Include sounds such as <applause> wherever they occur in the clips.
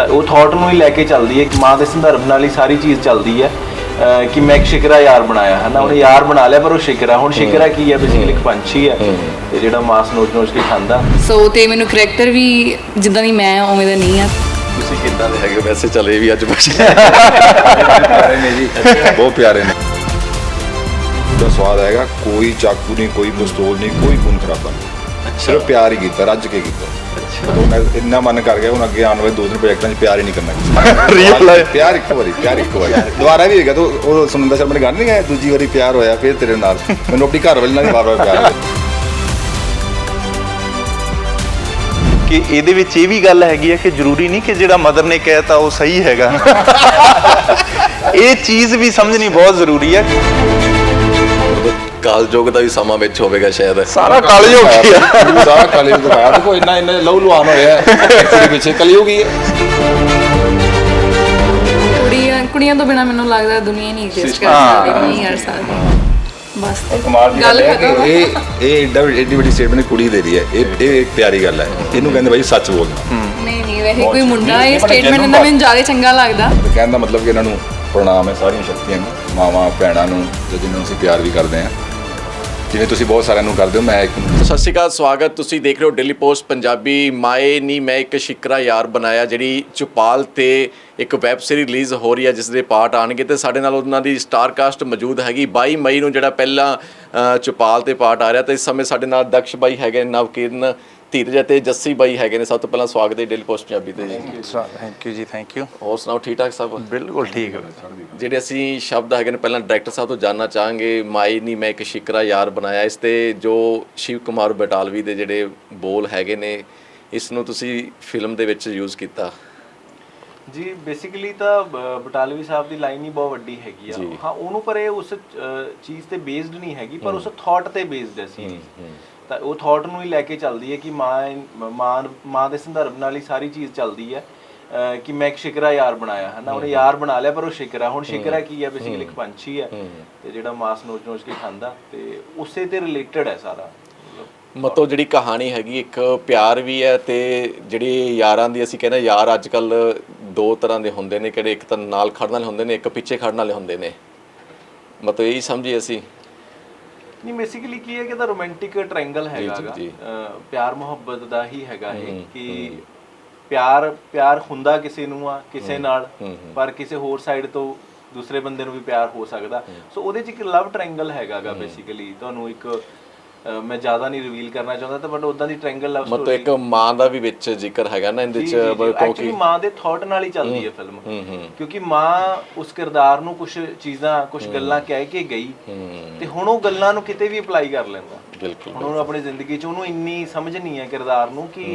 ਤਾਂ ਉਹ ਥਾਟ ਨੂੰ ਹੀ ਲੈ ਕੇ ਚੱਲਦੀ ਹੈ ਕਿ ਮਾਂ ਦੇ ਸੰਦਰਭ ਨਾਲ ਹੀ ਸਾਰੀ ਚੀਜ਼ ਚੱਲਦੀ ਹੈ ਕਿ ਮੈਂ ਇੱਕ ਸ਼ਿਕਰਾ ਯਾਰ ਬਣਾਇਆ। ਹੈ ਨਾ ਉਹਨੇ ਯਾਰ ਬਣਾ ਲਿਆ ਪਰ ਉਹ ਸ਼ਿਕਰਾ ਹੁਣ ਸ਼ਿਕਰਾ ਕੀ ਹੈ? ਬੇਸਿਕਲੀ ਇੱਕ ਪੰਛੀ ਹੈ। ਤੇ ਜਿਹੜਾ ਮਾਸ ਨੋਚ ਨੋਚ ਕੇ ਖਾਂਦਾ। ਸੋ ਤੇ ਮੈਨੂੰ ਕਰੈਕਟਰ ਵੀ ਜਿੱਦਾਂ ਦੀ ਮੈਂ ਉਵੇਂ ਦਾ ਨਹੀਂ ਆ। ਤੁਸੀਂ ਕਿੱਦਾਂ ਦੇ ਹੈਗੇ? ਵੈਸੇ ਚਲੇ ਵੀ ਅੱਜ ਪੁੱਛ <laughs> ਪਿਆਰੇ ਨੇ ਜੀ। ਬਹੁਤ ਪਿਆਰੇ ਨੇ। ਦਾ ਸਵਾਦ ਆਏਗਾ ਕੋਈ ਚਾਕੂ ਨਹੀਂ ਕੋਈ ਪਿਸਤੌਲ ਨਹੀਂ ਕੋਈ ਖੂਨ ਖਰਾਬਾ ਨਹੀਂ। ਸਿਰਫ ਪਿਆਰ ਹੀ ਕੀਤਾ ਰੱਜ ਕੇ ਕੀਤਾ। ਇੰਨਾ ਮਨ ਕਰ ਗਿਆ ਹੁਣ ਅੱਗੇ ਆਉਣ ਵਾਲੇ ਦੋ ਦਿਨ ਪ੍ਰੋਜੈਕਟਾਂ 'ਚ ਪਿਆਰ ਹੀ ਨਹੀਂ ਕਰਨਾ। <laughs> Life? ਪਿਆਰ ਇੱਕ ਵਾਰੀ ਪਿਆਰ ਇੱਕ ਵਾਰੀ। ਦੁਬਾਰਾ ਵੀ ਹੋਏਗਾ ਤਾਂ ਉਹ ਸੁਨੰਦਾ ਸ਼ਰਮਾ ਨੇ ਗਾਣਾ ਨਹੀਂ ਗਾਇਆ ਦੂਜੀ ਵਾਰੀ ਪਿਆਰ ਹੋਇਆ ਫਿਰ ਤੇਰੇ ਨਾਲ। ਮੈਨੂੰ ਆਪਣੀ ਘਰ ਵਾਲੀ ਨਾਲ ਹੀ ਵਾਰ-ਵਾਰ ਪਿਆਰ ਹੋਇਆ। ਕਿ ਇਹਦੇ ਵਿੱਚ ਇਹ ਵੀ ਗੱਲ ਹੈਗੀ ਹੈ ਕਿ ਜ਼ਰੂਰੀ ਨਹੀਂ ਕਿ ਜਿਹੜਾ ਮਦਰ ਨੇ ਕਹਿਤਾ ਉਹ ਸਹੀ ਹੈਗਾ। <laughs> ਇਹ ਚੀਜ਼ ਵੀ ਸਮਝਣੀ ਬਹੁਤ ਜ਼ਰੂਰੀ ਹੈ। ਕਾਲਯੁਗ ਦਾ ਵੀ ਸਮਾਂ ਵਿੱਚ ਹੋਵੇਗਾ ਸ਼ਾਇਦ। ਸਾਰਾ ਕਾਲਜ ਹੋ ਗਿਆ ਸਾਰਾ ਕਾਲੀ ਨੂੰ ਦਿਖਾਇਆ ਦੇਖੋ ਇੰਨਾ ਇੰਨਾ ਲਹੂ ਲੁਹਾਨ ਹੋਇਆ ਹੈ। ਇਹਦੇ ਪਿੱਛੇ ਕਲਯੁਗੀ ਹੈ ਕੁੜੀਆਂ ਕੁੜੀਆਂ ਤੋਂ ਬਿਨਾ ਮੈਨੂੰ ਲੱਗਦਾ ਦੁਨੀਆ ਹੀ ਨਹੀਂ ਐਗਜ਼ਿਸਟ ਕਰ ਹਾਂ। ਸਕਦੀ ਨਹੀਂ ਕਰ ਸਕਦੀ। ਬਸ। ਤੇ ਕਮਾਲ ਦੀ ਗੱਲ ਹੈ ਕਿ। ਇਹ ਇਹ ਏਡਾ ਏਡੀ ਵੱਡੀ ਸਟੇਟਮੈਂਟ ਕੁੜੀ ਦੇ ਰਹੀ ਹੈ। ਇਹ ਇਹ ਇੱਕ ਪਿਆਰੀ ਗੱਲ ਹੈ। ਇਹਨੂੰ ਕਹਿੰਦੇ ਬਾਈ ਸੱਚ ਬੋਲਣਾ। ਨਹੀਂ ਨਹੀਂ ਵੈਸੇ ਕੋਈ ਮੁੰਡਾ ਇਹ ਸਟੇਟਮੈਂਟ genuine ਇਹਦਾ ਮੈਨੂੰ ਜ਼ਿਆਦਾ ਚੰਗਾ ਲੱਗਦਾ। ਤੇ ਕਹਿਣ ਦਾ ਮਤਲਬ ਕਿ ਇਹਨਾਂ ਨੂੰ ਪ੍ਰਣਾਮ ਹੈ ਸਾਰੀਆਂ ਸ਼ਕਤੀਆਂ ਨੂੰ ਮਾਵਾਂ ਭੈਣਾਂ ਨੂੰ ਤੇ ਜਿਨ੍ਹਾਂ ਨੂੰ ਅਸੀਂ ਪਿਆਰ ਵੀ ਕਰਦੇ ਹਾਂ। ਜਿਵੇਂ ਤੁਸੀਂ ਬਹੁਤ ਸਾਰਿਆਂ ਨੂੰ ਕਰਦੇ ਹੋ ਮੈਂ ਇੱਕ ਨੂੰ ਸਤਿ ਸ਼੍ਰੀ ਅਕਾਲ ਸਵਾਗਤ। ਤੁਸੀਂ ਦੇਖ ਰਹੇ ਹੋ ਡੇਲੀ ਪੋਸਟ ਪੰਜਾਬੀ। ਮਾਏ ਨੀ ਮੈਂ ਇੱਕ ਸ਼ਿਕਰਾ ਯਾਰ ਬਣਾਇਆ ਜਿਹੜੀ ਚੁਪਾਲ ਤੇ ਇੱਕ ਵੈਬ ਸੀਰੀ ਰਿਲੀਜ਼ ਹੋ ਰਹੀ ਹੈ ਜਿਸ ਦੇ ਪਾਰਟ ਆਣਗੇ ਤੇ ਸਾਡੇ ਨਾਲ ਉਹਨਾਂ ਦੀ ਸਟਾਰ ਕਾਸਟ ਮੌਜੂਦ ਹੈਗੀ। 22 ਮਈ ਨੂੰ ਜਿਹੜਾ ਪਹਿਲਾਂ ਅ, ਚੁਪਾਲ ਤੇ ਪਾਰਟ ਆ ਰਿਹਾ ਤੇ ਇਸ ਸਮੇਂ ਸਾਡੇ ਨਾਲ ਦਕਸ਼ ਬਾਈ ਹੈਗੇ ਨੇ, ਨਵਕੀਰਨ ਧੀਰਜ ਅਤੇ ਜੱਸੀ ਬਾਈ ਹੈਗੇ ਨੇ ਸਭ ਤੋਂ ਪਹਿਲਾਂ ਸਵਾਗਤ ਹੈ ਡੇਲੀ ਪੋਸਟ ਪੰਜਾਬੀ ਤੇ ਜੀ। ਥੈਂਕ ਯੂ ਜੀ ਥੈਂਕ ਯੂ ਹੋਰ ਸੁਣਾਓ ਠੀਕ ਠਾਕ ਸਭ? ਬਿਲਕੁਲ ਠੀਕ। ਹੈ ਜਿਹੜੇ ਅਸੀਂ ਸ਼ਬਦ ਹੈਗੇ ਨੇ ਪਹਿਲਾਂ ਡਾਇਰੈਕਟਰ ਸਾਹਿਬ ਤੋਂ ਜਾਨਣਾ ਚਾਹਾਂਗੇ ਮਾਈ ਨਹੀਂ ਮੈਂ ਇੱਕ ਸ਼ਿਕਰਾ ਯਾਰ ਬਣਾਇਆ ਇਸ ਤੇ ਜੋ ਸ਼ਿਵ ਕੁਮਾਰ ਬਟਾਲਵੀ ਦੇ ਜਿਹੜੇ ਬੋਲ ਹੈਗੇ ਨੇ ਇਸ ਨੂੰ ਤੁਸੀਂ ਫਿਲਮ ਦੇ ਵਿੱਚ ਯੂਜ਼ ਕੀਤਾ। ਜੀ ਬੇਸਿਕਲੀ ਤਾਂ ਬਟਾਲਵੀ ਸਾਹਿਬ ਦੀ ਲਾਈਨ ਹੀ ਬਹੁਤ ਵੱਡੀ ਹੈਗੀ ਆ। ਹਾਂ ਉਹਨੂੰ ਪਰ ਇਹ ਉਸ ਚੀਜ਼ ਤੇ ਬੇਸਡ ਨਹੀਂ ਹੈਗੀ ਪਰ ਉਸ ਥਾਟ ਤੇ ਬੇਸਡ ਹੈ ਸੀ। ਤਾਂ ਉਹ ਥਾਟ ਨੂੰ ਹੀ ਲੈ ਕੇ ਚੱਲਦੀ ਹੈ ਕਿ ਮਾਂ ਮਾਂ ਮਾਂ ਦੇ ਸੰਦਰਭ ਨਾਲ ਹੀ ਸਾਰੀ ਚੀਜ਼ ਚੱਲਦੀ ਹੈ ਕਿ ਮੈਂ ਇੱਕ ਸ਼ਿਕਰਾ ਯਾਰ ਬਣਾਇਆ ਹੈ ਨਾ ਉਹਨੇ ਯਾਰ ਬਣਾ ਲਿਆ ਪਰ ਉਹ ਸ਼ਿਕਰਾ ਹੁਣ ਸ਼ਿਕਰਾ ਕੀ ਹੈ? ਬੇਸਿਕਲੀ ਇੱਕ ਪੰਛੀ ਹੈ ਤੇ ਜਿਹੜਾ ਮਾਸ ਨੋਚ ਨੋਚ ਕੇ ਖਾਂਦਾ ਤੇ ਉਸੇ ਤੇ ਰਿਲੇਟਡ ਹੈ ਸਾਰਾ। ਮਤਲਬ ਜਿਹੜੀ ਕਹਾਣੀ ਹੈਗੀ ਇੱਕ ਪਿਆਰ ਵੀ ਹੈ ਤੇ ਜਿਹੜੀ ਯਾਰਾਂ ਦੀ ਅਸੀਂ ਕਹਿੰਦੇ ਯਾਰ ਅੱਜ ਕੱਲ ਦੋ ਤਰ੍ਹਾਂ ਦੇ ਹੁੰਦੇ ਨੇ ਕਿਹੜੇ ਇੱਕ ਤਾਂ ਨਾਲ ਖੜਨ ਵਾਲੇ ਹੁੰਦੇ ਨੇ ਇੱਕ ਪਿੱਛੇ ਖੜਨ ਵਾਲੇ ਹੁੰਦੇ ਨੇ। ਮਤਲਬ ਇਹੀ ਸਮਝੀ ਅਸੀਂ। ਨਹੀਂ ਬੇਸਿਕਲੀ ਕੀ ਹੈ ਕਿ ਦਾ ਰੋਮਾਂਟਿਕ ਟ੍ਰਾਇੰਗਲ ਹੈਗਾ ਪਿਆਰ ਮੁਹੱਬਤ ਦਾ ਹੀ ਹੈਗਾ ਇਹ ਕਿ ਪਿਆਰ ਪਿਆਰ ਹੁੰਦਾ ਕਿਸੇ ਨੂੰ ਆ ਕਿਸੇ ਨਾਲ ਪਰ ਕਿਸੇ ਹੋਰ ਸਾਈਡ ਤੋਂ ਦੂਸਰੇ ਬੰਦੇ ਨੂੰ ਵੀ ਪਿਆਰ ਹੋ ਸਕਦਾ। ਸੋ ਉਹਦੇ ਚ ਇੱਕ ਲਵ ਟ੍ਰਾਇੰਗਲ ਹੈਗਾਗਾ ਬੇਸਿਕਲੀ ਤੁਹਾਨੂੰ ਇੱਕ ਮੈਂ ਜ਼ਿਆਦਾ ਨਹੀਂ ਰਿਵੀਲ ਕਰਨਾ ਚਾਹੁੰਦਾ ਤਾਂ ਬਟ ਉਦਾਂ ਦੀ ਟ੍ਰਾਇੰਗਲ ਲਵ ਮਤਲਬ ਸਟੋਰੀ ਇੱਕ ਮਾਂ ਦਾ ਵੀ ਵਿੱਚ ਜ਼ਿਕਰ ਹੈਗਾ ਨਾ ਇਹਦੇ ਚ ਕਿਉਂਕਿ ਮਾਂ ਦੇ ਥਾਟ ਨਾਲ ਹੀ ਚੱਲਦੀ ਹੈ ਫਿਲਮ ਕਿਉਂਕਿ ਮਾਂ ਉਸ ਕਿਰਦਾਰ ਨੂੰ ਕੁਝ ਚੀਜ਼ਾਂ ਕੁਝ ਗੱਲਾਂ ਕਹਿ ਕੇ ਗਈ ਤੇ ਹੁਣ ਉਹ ਗੱਲਾਂ ਨੂੰ ਕਿਤੇ ਵੀ ਅਪਲਾਈ ਕਰ ਲੈਂਦਾ। ਬਿਲਕੁਲ ਹੁਣ ਉਹਨੂੰ ਆਪਣੀ ਜ਼ਿੰਦਗੀ 'ਚ ਉਹਨੂੰ ਇੰਨੀ ਸਮਝ ਨਹੀਂ ਹੈ ਕਿਰਦਾਰ ਨੂੰ ਕਿ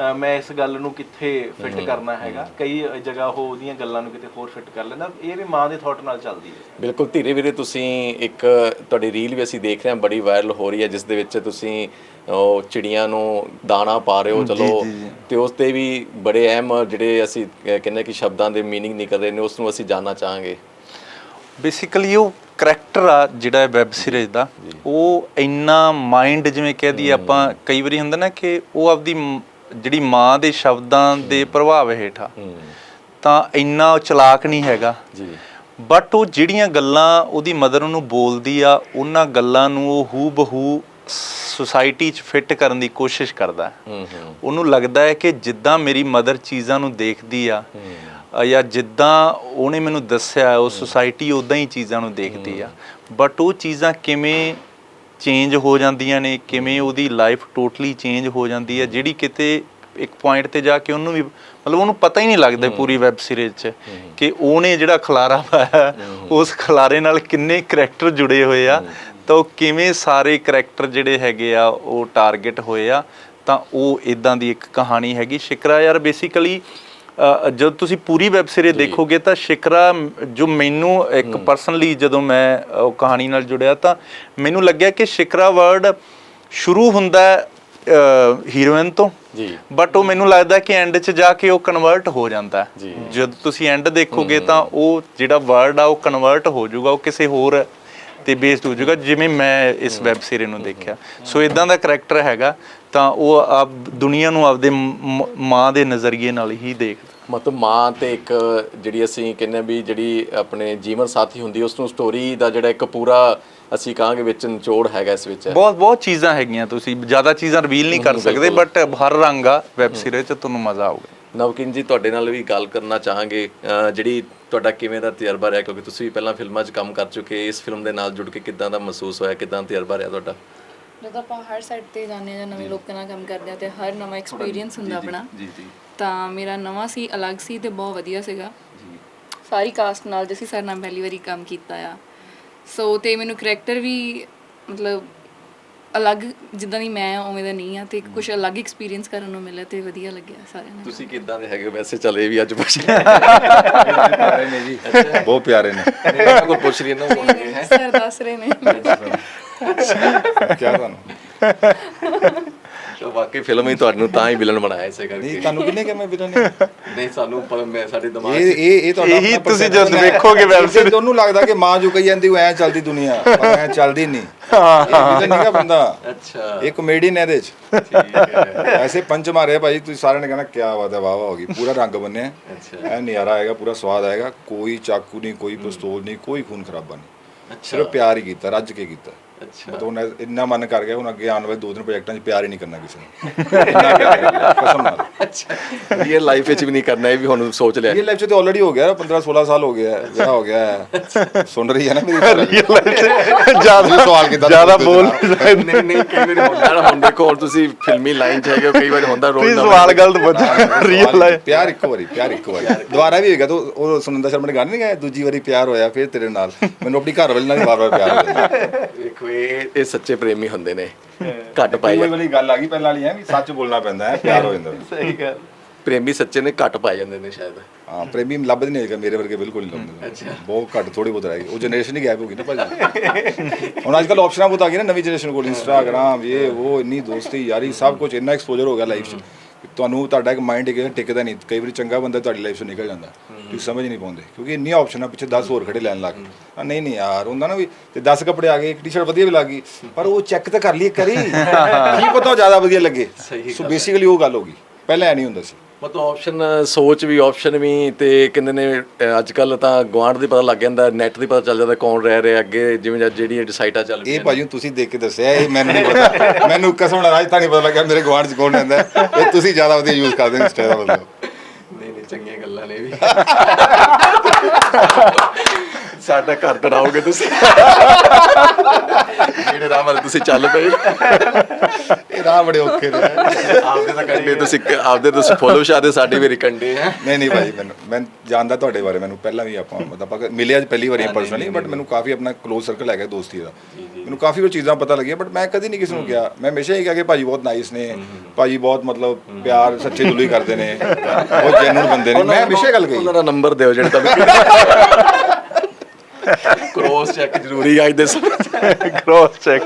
ਅ, ਮੈਂ ਇਸ ਗੱਲ ਨੂੰ ਕਿੱਥੇ ਫਿੱਟ ਕਰਨਾ ਹੈਗਾ ਕਈ ਜਗ੍ਹਾ ਉਹ ਉਹਦੀਆਂ ਗੱਲਾਂ ਨੂੰ ਕਿਤੇ ਹੋਰ ਫਿੱਟ ਕਰ ਲੈਂਦਾ ਇਹ ਵੀ ਮਾਂ ਦੇ ਥਾਟ ਨਾਲ ਚੱਲਦੀ ਹੈ ਬਿਲਕੁਲ ਧੀਰੇ ਵੀਰੇ ਤੁਸੀਂ ਇੱਕ ਤੁਹਾਡੀ ਰੀਲ ਵੀ ਅਸੀਂ ਦੇਖ ਰਹੇ ਹਾਂ ਬੜੀ ਵਾਇਰਲ ਹੋ ਰਹੀ ਹੈ ਜਿਸ ਦੇ ਵਿੱਚ ਤੁਸੀਂ ਉਹ ਚਿੜੀਆਂ ਨੂੰ ਦਾਣਾ ਪਾ ਰਹੇ ਹੋ ਚਲੋ ਤੇ ਉਸ ਤੇ ਵੀ ਬੜੇ ਅਹਿਮ ਜਿਹੜੇ ਅਸੀਂ ਕ- ਕਹਿੰਦੇ ਕਿ ਸ਼ਬਦਾਂ ਦੇ मीनिंग ਨਿਕਲ ਰਹੇ ਨੇ ਉਸ ਨੂੰ ਅਸੀਂ ਜਾਨਣਾ ਚਾਹਾਂਗੇ ਬੇਸਿਕਲੀ ਉਹ ਕਰੈਕਟਰ ਆ ਜਿਹੜਾ ਵੈਬ ਸੀਰੀਜ਼ ਦਾ ਉਹ ਇੰਨਾ ਮਾਈਂਡ ਜਿਵੇਂ ਕਹਿ ਦਈਏ ਆਪਾਂ ਕਈ ਵਾਰੀ ਹੁੰਦਾ ਨਾ ਕਿ ਉਹ ਆਪਦੀ ਜਿਹੜੀ ਮਾਂ ਦੇ ਸ਼ਬਦਾਂ ਦੇ ਪ੍ਰਭਾਵ ਹੇਠਾ। ਤਾਂ ਇੰਨਾ ਉਹ ਚਲਾਕ ਨਹੀਂ ਹੈਗਾ। ਜੀ। ਬਟ ਉਹ ਜਿਹੜੀਆਂ ਗੱਲਾਂ ਉਹਦੀ ਮਦਰ ਨੂੰ ਬੋਲਦੀ ਆ ਉਹਨਾਂ ਗੱਲਾਂ ਨੂੰ ਉਹ ਹੂ ਬਹੂ ਸੁਸਾਇਟੀ 'ਚ ਫਿੱਟ ਕਰਨ ਦੀ ਕੋਸ਼ਿਸ਼ ਕਰਦਾ। ਹੈ ਹੂੰ। ਹੂੰ ਉਹਨੂੰ ਲੱਗਦਾ ਹੈ ਕਿ ਜਿੱਦਾਂ ਮੇਰੀ ਮਦਰ ਚੀਜ਼ਾਂ ਨੂੰ ਦੇਖਦੀ ਆ ਜਾਂ ਜਿੱਦਾਂ ਉਹਨੇ ਮੈਨੂੰ ਦੱਸਿਆ ਉਹ ਸੁਸਾਇਟੀ ਉਦਾਂ ਹੀ ਚੀਜ਼ਾਂ ਨੂੰ ਦੇਖਦੀ ਆ। ਬਟ ਉਹ ਚੀਜ਼ਾਂ ਕਿਵੇਂ ਚੇਂਜ ਹੋ ਜਾਂਦੀਆਂ ਨੇ ਕਿਵੇਂ ਉਹਦੀ ਲਾਈਫ ਟੋਟਲੀ ਚੇਂਜ ਹੋ ਜਾਂਦੀ ਹੈ ਜਿਹੜੀ ਕਿਤੇ ਇੱਕ ਪੁਆਇੰਟ ਤੇ ਜਾ ਕੇ ਉਹਨੂੰ ਵੀ ਮਤਲਬ ਉਹਨੂੰ ਪਤਾ ਹੀ ਨਹੀਂ ਲੱਗਦਾ ਪੂਰੀ ਵੈਬ ਸੀਰੀਜ਼ 'ਚ ਕਿ ਉਹਨੇ ਜਿਹੜਾ ਖਲਾਰਾ ਪਾਇਆ ਉਸ ਖਲਾਰੇ ਨਾਲ ਕਿੰਨੇ ਕਰੈਕਟਰ ਜੁੜੇ ਹੋਏ ਆ। ਤਾਂ ਉਹ ਕਿਵੇਂ ਸਾਰੇ ਕਰੈਕਟਰ ਜਿਹੜੇ ਹੈਗੇ ਆ ਉਹ ਟਾਰਗੇਟ ਹੋਏ ਆ। ਤਾਂ ਉਹ ਇਦਾਂ ਦੀ ਇੱਕ ਕਹਾਣੀ ਹੈਗੀ। ਸ਼ਿਕਰਾ ਯਾਰ ਬੇਸਿਕਲੀ ਜਦ ਤੁਸੀਂ ਪੂਰੀ ਵੈਬ ਸੀਰੀਜ਼ ਦੇਖੋਗੇ ਤਾਂ ਸ਼ਿਕਰਾ ਜੋ ਮੈਨੂੰ ਇੱਕ ਪਰਸਨਲੀ ਜਦੋਂ ਮੈਂ ਉਹ ਕਹਾਣੀ ਨਾਲ ਜੁੜਿਆ ਤਾਂ ਮੈਨੂੰ ਲੱਗਿਆ ਕਿ ਸ਼ਿਕਰਾ ਵਰਡ ਸ਼ੁਰੂ ਹੁੰਦਾ ਹੀਰੋਇਨ ਤੋਂ। ਜੀ। ਬਟ ਉਹ ਮੈਨੂੰ ਲੱਗਦਾ ਕਿ ਐਂਡ 'ਚ ਜਾ ਕੇ ਉਹ ਕਨਵਰਟ ਹੋ ਜਾਂਦਾ। ਜਦ ਤੁਸੀਂ ਐਂਡ ਦੇਖੋਗੇ ਤਾਂ ਉਹ ਜਿਹੜਾ ਵਰਡ ਆ ਉਹ ਕਨਵਰਟ ਹੋ ਜਾਊਗਾ ਉਹ ਕਿਸੇ ਹੋਰ ਤੇ ਬੇਸਡ ਹੋ ਜਾਊਗਾ ਜਿਵੇਂ ਮੈਂ ਇਸ ਵੈਬ ਸੀਰੀਜ਼ ਨੂੰ ਦੇਖਿਆ। ਸੋ ਇਦਾਂ ਦਾ ਕਰੈਕਟਰ ਹੈਗਾ। ਤਾਂ ਉਹ ਆਪ ਦੁਨੀਆ ਨੂੰ ਆਪਦੇ ਮ- ਦੇ ਨਜ਼ਰੀਏ ਨਾਲ ਹੀ ਦੇਖਦਾ। ਮਤਲਬ ਮਾਂ ਤੇ ਇੱਕ ਜਿਹੜੀ ਅਸੀਂ ਕਹਿੰਦੇ ਵੀ ਜਿਹੜੀ ਆਪਣੇ ਜੀਵਨ ਸਾਥੀ ਹੁੰਦੀ ਉਸ ਨੂੰ ਸਟੋਰੀ ਦਾ ਜਿਹੜਾ ਇੱਕ ਪੂਰਾ ਅਸੀਂ ਕਹਾਂਗੇ ਵਿੱਚ ਨਿਚੋੜ ਹੈਗਾ ਇਸ ਵਿੱਚ। ਬਹੁਤ ਬਹੁਤ ਚੀਜ਼ਾਂ ਹੈਗੀਆਂ ਤੁਸੀਂ ਜ਼ਿਆਦਾ ਚੀਜ਼ਾਂ ਰਿਵੀਲ ਨਹੀਂ ਕਰ ਸਕਦੇ ਬਟ ਹਰ ਰੰਗ ਆ ਵੈਬ ਸੀਰੀਜ਼ 'ਚ ਤੁਹਾਨੂੰ ਮਜ਼ਾ ਆਊਗਾ। ਨਵਕਿਨ ਜੀ ਤੁਹਾਡੇ ਨਾਲ ਵੀ ਗੱਲ ਕਰਨਾ ਚਾਹਾਂਗੇ। ਜਿਹੜੀ ਤੁਹਾਡਾ ਕਿਵੇਂ ਦਾ ਤਜਰਬਾ ਰਿਹਾ ਕਿਉਂਕਿ ਤੁਸੀਂ ਪਹਿਲਾਂ ਫਿਲਮਾਂ 'ਚ ਕੰਮ ਕਰ ਚੁੱਕੇ ਇਸ ਫਿਲਮ ਦੇ ਨਾਲ ਜੁੜ ਕੇ ਕਿੱਦਾਂ ਦਾ ਮਹਿਸੂਸ ਹੋਇਆ ਕਿੱਦਾਂ ਤਜਰਬਾ ਰਿਹਾ ਤੁਹਾਡਾ? ਜਦੋਂ ਆਪਾਂ ਹਰ ਸਾਈਡ ਤੇ ਜਾਂਦੇ ਆ ਜਾਂ ਨਵੇਂ ਲੋਕਾਂ ਨਾਲ ਕੰਮ ਕਰਦੇ ਆ ਤੇ ਹਰ ਨਵਾਂ ਐਕਸਪੀਰੀਅੰਸ ਹੁੰਦਾ ਆਪਣਾ ਜੀ ਜੀ ਤਾਂ ਮੇਰਾ ਨਵਾਂ ਸੀ ਅਲੱਗ ਸੀ ਤੇ ਬਹੁਤ ਵਧੀਆ ਸੀਗਾ। ਸਾਰੀ ਕਾਸਟ ਨਾਲ ਜਿਸੀ ਸਰ ਨਾਲ ਪਹਿਲੀ ਵਾਰੀ ਕੰਮ ਕੀਤਾ ਆ। ਸੋ ਤੇ ਮੈਨੂੰ ਕਰੈਕਟਰ ਵੀ ਮਤਲਬ ਅਲੱਗ ਜਿੱਦਾਂ ਦੀ ਮੈਂ ਆ, ਉਵੇਂ ਦਾ ਨਹੀਂ ਆ ਤੇ ਕੁਝ ਅਲੱਗ ਐਕਸਪੀਰੀਅੰਸ ਕਰਨ ਨੂੰ ਮਿਲਿਆ ਤੇ ਵਧੀਆ ਲੱਗਿਆ ਸਾਰਿਆਂ ਨੂੰ ਤੁਸੀਂ ਕਿੱਦਾਂ ਦੇ ਹੈਗੇ ਹੋ? ਵੈਸੇ ਚਲੇ ਵੀ ਅੱਜ ਪੁੱਛ <laughs> ਪਿਆਰੇ ਨੇ ਜੀ। ਬਹੁਤ ਪਿਆਰੇ ਨੇ। ਕੋਲ ਪੁੱਛ ਰਹੀ ਨਾ ਹੋਣਗੇ ਸਰ ਦੱਸ ਰਹੇ ਨੇ। ਕਿਆ ਤੁਹਾਨੂੰ? ਤਾਂ ਵਾਕਈ ਫਿਲਮ ਹੀ ਤੁਹਾਨੂੰ ਤਾਂ ਹੀ ਵਿਲਨ ਬਣਾਇਆ ਇਸੇ ਨਹੀਂ ਕਰਕੇ ਤੁਹਾਨੂੰ ਕਿੰਨੇ ਕਿ ਮੈਂ ਵਿਲਨ ਨਹੀਂ ਨਹੀਂ ਸਾਨੂੰ ਪਰ ਮੈਂ ਸਾਡੇ ਦਿਮਾਗ ਇਹ ਇਹ ਇਹ ਤੁਹਾਡਾ ਇਹੀ ਆਪਣਾ ਤੁਸੀਂ perception ਜਦ ਹੈ। ਵੇਖੋਗੇ web ਤੁਹਾਨੂੰ ਲੱਗਦਾ ਕਿ ਮਾਂ ਜੋ ਕਹੀ ਜਾਂਦੀ ਉਹ ਐ ਚੱਲਦੀ ਦੁਨੀਆ ਪਰ ਐ ਚੱਲਦੀ ਨਹੀਂ। ਇਹ ਨਹੀਂਗਾ ਬੰਦਾ। ਅੱਛਾ। ਇਹ ਕਮੇਡੀਅਨ ਹੈ ਇਹਦੇ ਚ। ਠੀਕ ਹੈ। ਐਸੇ ਪੰਚ ਮਾਰੇ ਭਾਈ ਤੁਸੀਂ ਸਾਰਿਆਂ ਨੇ ਕਹਿਣਾ ਕੀ ਬਾਤ ਹੈ ਵਾਹ ਵਾਹ ਹੋ ਗਈ। ਪੂਰਾ ਰੰਗ ਬੰਨਿਆ। ਅੱਛਾ। ਐ ਨਜ਼ਾਰਾ ਆਏਗਾ ਪੂਰਾ ਸਵਾਦ ਆਏਗਾ। ਕੋਈ ਚਾਕੂ ਨਹੀਂ ਕੋਈ ਪਿਸਤੌਲ ਨਹੀਂ ਕੋਈ ਖੂਨ ਖਰਾਬਾ ਨਹੀਂ। ਸਿਰਫ ਪਿਆਰ ਹੀ ਕੀਤਾ ਰੱਜ ਕੇ ਕੀਤਾ। ਅੱਛਾ। ਮਤਲਬ ਉਹਨੇ ਇੰਨਾ ਮਨ ਕਰ ਗਿਆ ਹੁਣ ਅੱਗੇ ਆਉਣ ਵਾਲੇ ਦੋ ਦਿਨ ਪ੍ਰੋਜੈਕਟਾਂ 'ਚ ਪਿਆਰ ਹੀ ਨਹੀਂ ਕਰਨਾ ਕਿਸੇ ਨੂੰ। ਇੰਨਾ ਪਿਆਰ ਕਰ ਲਿਆ, ਕਸਮ ਨਾਲ। ਅੱਛਾ। ਰੀਅਲ ਲਾਈਫ ਵਿੱਚ ਵੀ ਨਹੀਂ ਕਰਨਾ ਇਹ ਵੀ ਹੁਣ ਸੋਚ ਲਿਆ। ਇਹ ਲਾਈਫ 'ਚ ਤੇ ਆਲਰੇਡੀ ਹੋ ਗਿਆ 15 16 ਸਾਲ ਹੋ ਗਿਆ ਹੈ, ਵਿਆਹ ਹੋ ਗਿਆ। ਹੈ। ਸੁਣ ਰਹੀ ਹੈ ਨਾ ਮੇਰੀ ਜ਼ਿਆਦਾ ਸਵਾਲ ਕੀਤਾ ਜ਼ਿਆਦਾ ਬੋਲ ਨਹੀਂ ਨਹੀਂ ਕਈ ਵਾਰੀ ਹੁੰਦਾ ਨਾ ਹੁਣ ਦੇਖੋ ਹੁਣ ਤੁਸੀਂ ਫਿਲਮੀ ਲਾਈਨ 'ਚ ਹੈਗੇ ਹੋ, ਕਈ ਵਾਰੀ ਹੁੰਦਾ ਰੋਲ ਤੁਸੀਂ ਸਵਾਲ ਗਲਤ ਪੁੱਛ ਰੀਅਲ ਲਾਈਫ ਪਿਆਰ ਇੱਕੋ ਵਾਰੀ ਪਿਆਰ ਇੱਕੋ ਵਾਰੀ। ਦੁਬਾਰਾ ਵੀ ਹੋਏਗਾ ਤਾਂ ਉਹ ਸੁਨੰਦਾ ਸ਼ਰਮਾ ਨੇ ਗਾਣਾ ਨਹੀਂ ਗਾਇਆ ਦੂਜੀ ਵਾਰੀ ਪਿਆਰ ਹੋਇਆ ਫਿਰ ਤੇਰੇ ਨਾਲ। ਮੈਨੂੰ ਆਪਣੀ ਘਰ ਵਾਲੀ ਨਾਲ ਹੀ ਵਾਰ-ਵਾਰ ਪਿਆਰ ਹੋ ਜਾਂਦਾ। ਦੇਖੋ ਇਹ ਇਹ ਸੱਚੇ ਪ੍ਰੇਮੀ ਹੁੰਦੇ ਨੇ। ਘੱਟ ਪਾਏ ਜਾਂਦੇ। ਵਾਲੀ ਗੱਲ ਆ ਗਈ ਪਹਿਲਾਂ ਵਾਲੀ ਹੈ ਵੀ ਸੱਚ ਬੋਲਣਾ ਪੈਂਦਾ ਹੈ ਪਿਆਰ ਹੋ ਜਾਂਦਾ। ਸਹੀ ਗੱਲ। ਪ੍ਰੇਮੀ ਸੱਚੇ ਨੇ ਘੱਟ ਪਾਏ ਜਾਂਦੇ ਨੇ ਸ਼ਾਇਦ। ਹਾਂ ਪ੍ਰੇਮੀ ਲੱਭਦੇ ਨਹੀਂ ਹੈਗਾ ਮੇਰੇ ਵਰਗੇ ਬਿਲਕੁਲ ਨਹੀਂ ਲੱਭਦੇ। ਬਹੁਤ ਘੱਟ ਥੋੜੀ ਬਹੁਤ ਰਹਿ ਉਹ ਜਨਰੇਸ਼ਨ ਹੀ ਗੈਪ ਹੋ ਗਈ ਨਾ ਭਾਜੀ। ਹੁਣ ਅੱਜ ਕੱਲ ਆਪਸ਼ਨਾਂ ਬਹੁਤ ਆ ਗਈ ਨਾ ਨਵੀਂ ਜਨਰੇਸ਼ਨ ਕੋਲ ਇੰਸਟਾਗ੍ਰਾਮ ਇਹ ਉਹ ਇੰਨੀ ਦੋਸਤੀ ਯਾਰੀ ਸਭ ਕੁਝ ਇੰਨਾ ਐਕਸਪੋਜ਼ਰ ਹੋ ਗਿਆ ਲਾਈਫ 'ਚ। ਤੁਹਾਨੂੰ ਤੁਹਾਡਾ ਇੱਕ ਮਾਈਂਡ ਇੱਕ ਟਿਕਦਾ ਨਹੀਂ। ਕਈ ਵਾਰੀ ਚੰਗਾ ਬੰਦਾ ਤੁਹਾਡੀ ਲਾਈਫ 'ਚੋਂ ਨਿਕਲ ਜਾਂਦਾ। ਤੁਸੀਂ ਸਮਝ ਨਹੀਂ ਪਾਉਂਦੇ ਕਿਉਂਕਿ ਇੰਨੀਆਂ ਆਪਸ਼ਨਾਂ ਪਿੱਛੇ 10 ਹੋਰ ਖੜੇ ਲੈਣ ਲੱਗ ਗਏ। ਆ ਨਹੀਂ ਨਹੀਂ ਯਾਰ ਹੁੰਦਾ ਨਾ ਵੀ ਤੇ 10 ਕੱਪੜੇ ਆ ਗਏ ਇੱਕ ਟੀ-ਸ਼ਰਟ ਵਧੀਆ ਵੀ ਲੱਗ ਗਈ ਪਰ ਉਹ ਚੈੱਕ ਤਾਂ ਕਰ ਲਈ ਇੱਕ ਵਾਰੀ <laughs> ਕੀ ਪਤਾ ਉਹ ਜ਼ਿਆਦਾ ਵਧੀਆ ਲੱਗੇ। ਸੋ ਬੇਸਿਕਲੀ ਉਹ ਗੱਲ ਹੋ ਗਈ। ਪਹਿਲਾਂ ਐ ਨਹੀਂ ਹੁੰਦਾ ਸੀ। ਮਤਲਬ ਆਪਸ਼ਨ ਸੋਚ ਵੀ ਆਪਸ਼ਨ ਵੀ ਤੇ ਕਹਿੰਦੇ ਨੇ ਅੱਜ ਕੱਲ ਤਾਂ ਗਵਾਂਢ ਦੀ ਪਤਾ ਲੱਗ ਜਾਂਦਾ ਨੈਟ ਦੀ ਪਤਾ ਚੱਲ ਜਾਂਦਾ ਕੌਣ ਰਹਿ ਰਿਹਾ ਅੱਗੇ ਜਿਵੇਂ ਜਿਹੜੀ ਸਾਈਟਾਂ ਚੱਲ ਇਹ ਭਾਜੀ ਤੁਸੀਂ ਦੇਖ ਕੇ ਦੱਸਿਆ ਇਹ ਮੈਨੂੰ ਨਹੀਂ ਪਤਾ। ਮੈਨੂੰ ਕਸਮ ਨਾਲ ਨਹੀਂ ਪਤਾ ਲੱਗਿਆ ਮੇਰੇ ਗੁਆਂਢ ਚ ਕੌਣ ਰਹਿੰਦਾ। ਇਹ ਤੁਸੀਂ ਜ਼ਿਆਦਾ ਵਧੀਆ ਯੂਜ਼ ਕਰਦੇ ਹੋ ਇੰਸਟਾ ਦਾ ਮਤਲਬ। ਚੰਗੀਆਂ ਗੱਲਾਂ ਨੇ ਵੀ। ਸਾਡਾ ਘਰ ਤੜਾਓਗੇ ਤੁਸੀਂ। ਜਿਹੜੇ ਰਾਹ ਵੱਲ ਤੁਸੀਂ ਚੱਲ ਪਏ। ਇਹ ਰਾਹ ਬੜੇ ਔਖੇ ਨੇ। ਆਪਦੇ ਤਾਂ ਕੰਡੇ ਤੁਸੀਂ ਆਪਦੇ ਤੁਸੀਂ ਫੋਲੋ ਸ਼ਾਦੇ ਸਾਡੀ ਵੀ ਕੰਡੇ ਹੈ। ਨਹੀਂ ਨਹੀਂ ਭਾਈ ਮੈਨੂੰ ਮੈਂ ਜਾਣਦਾ ਤੁਹਾਡੇ ਬਾਰੇ ਮੈਨੂੰ ਪਹਿਲਾਂ ਵੀ ਆਪਾਂ ਮਤਲਬ ਆਪਾਂ ਮਿਲੇ ਅੱਜ ਪਹਿਲੀ ਵਾਰੀ ਪਰਸਨਲੀ ਬਟ ਮੈਨੂੰ ਕਾਫੀ ਆਪਣਾ ক্লোਜ਼ ਸਰਕਲ ਹੈਗਾ ਦੋਸਤੀ ਦਾ। ਮੈਨੂੰ ਕਾਫੀ ਉਹ ਚੀਜ਼ਾਂ ਪਤਾ ਲੱਗੀਆਂ ਬਟ ਮੈਂ ਕਦੀ ਨਹੀਂ ਕਿਸੇ ਨੂੰ ਕਿਹਾ। ਮੈਂ ਹਮੇਸ਼ਾ ਹੀ ਕਿਹਾ ਕਿ ਭਾਜੀ ਬਹੁਤ ਨਾਈਸ ਨੇ ਭਾਜੀ ਬਹੁਤ ਮਤਲਬ ਪਿਆਰ ਸੱਚੇ ਦਿਲੋਂ ਕਰਦੇ ਨੇ। ਬਹੁਤ ਜੈਨੂਨ ਬੰਦੇ ਨੇ। ਮੈਂ ਹਮੇਸ਼ਾ ਇਹ ਗੱਲ ਕਹੀ। ਉਹਨਾਂ ਦਾ ਨੰਬਰ ਦਿਓ ਜਿਹੜਾ ਤੁਹਾਨੂੰ ਕ੍ਰੋਸ ਚੈੱਕ ਜ਼ਰੂਰੀ ਆ ਅੱਜ ਦੇ ਸਮੇਂ ਕ੍ਰੋਸ ਚੈੱਕ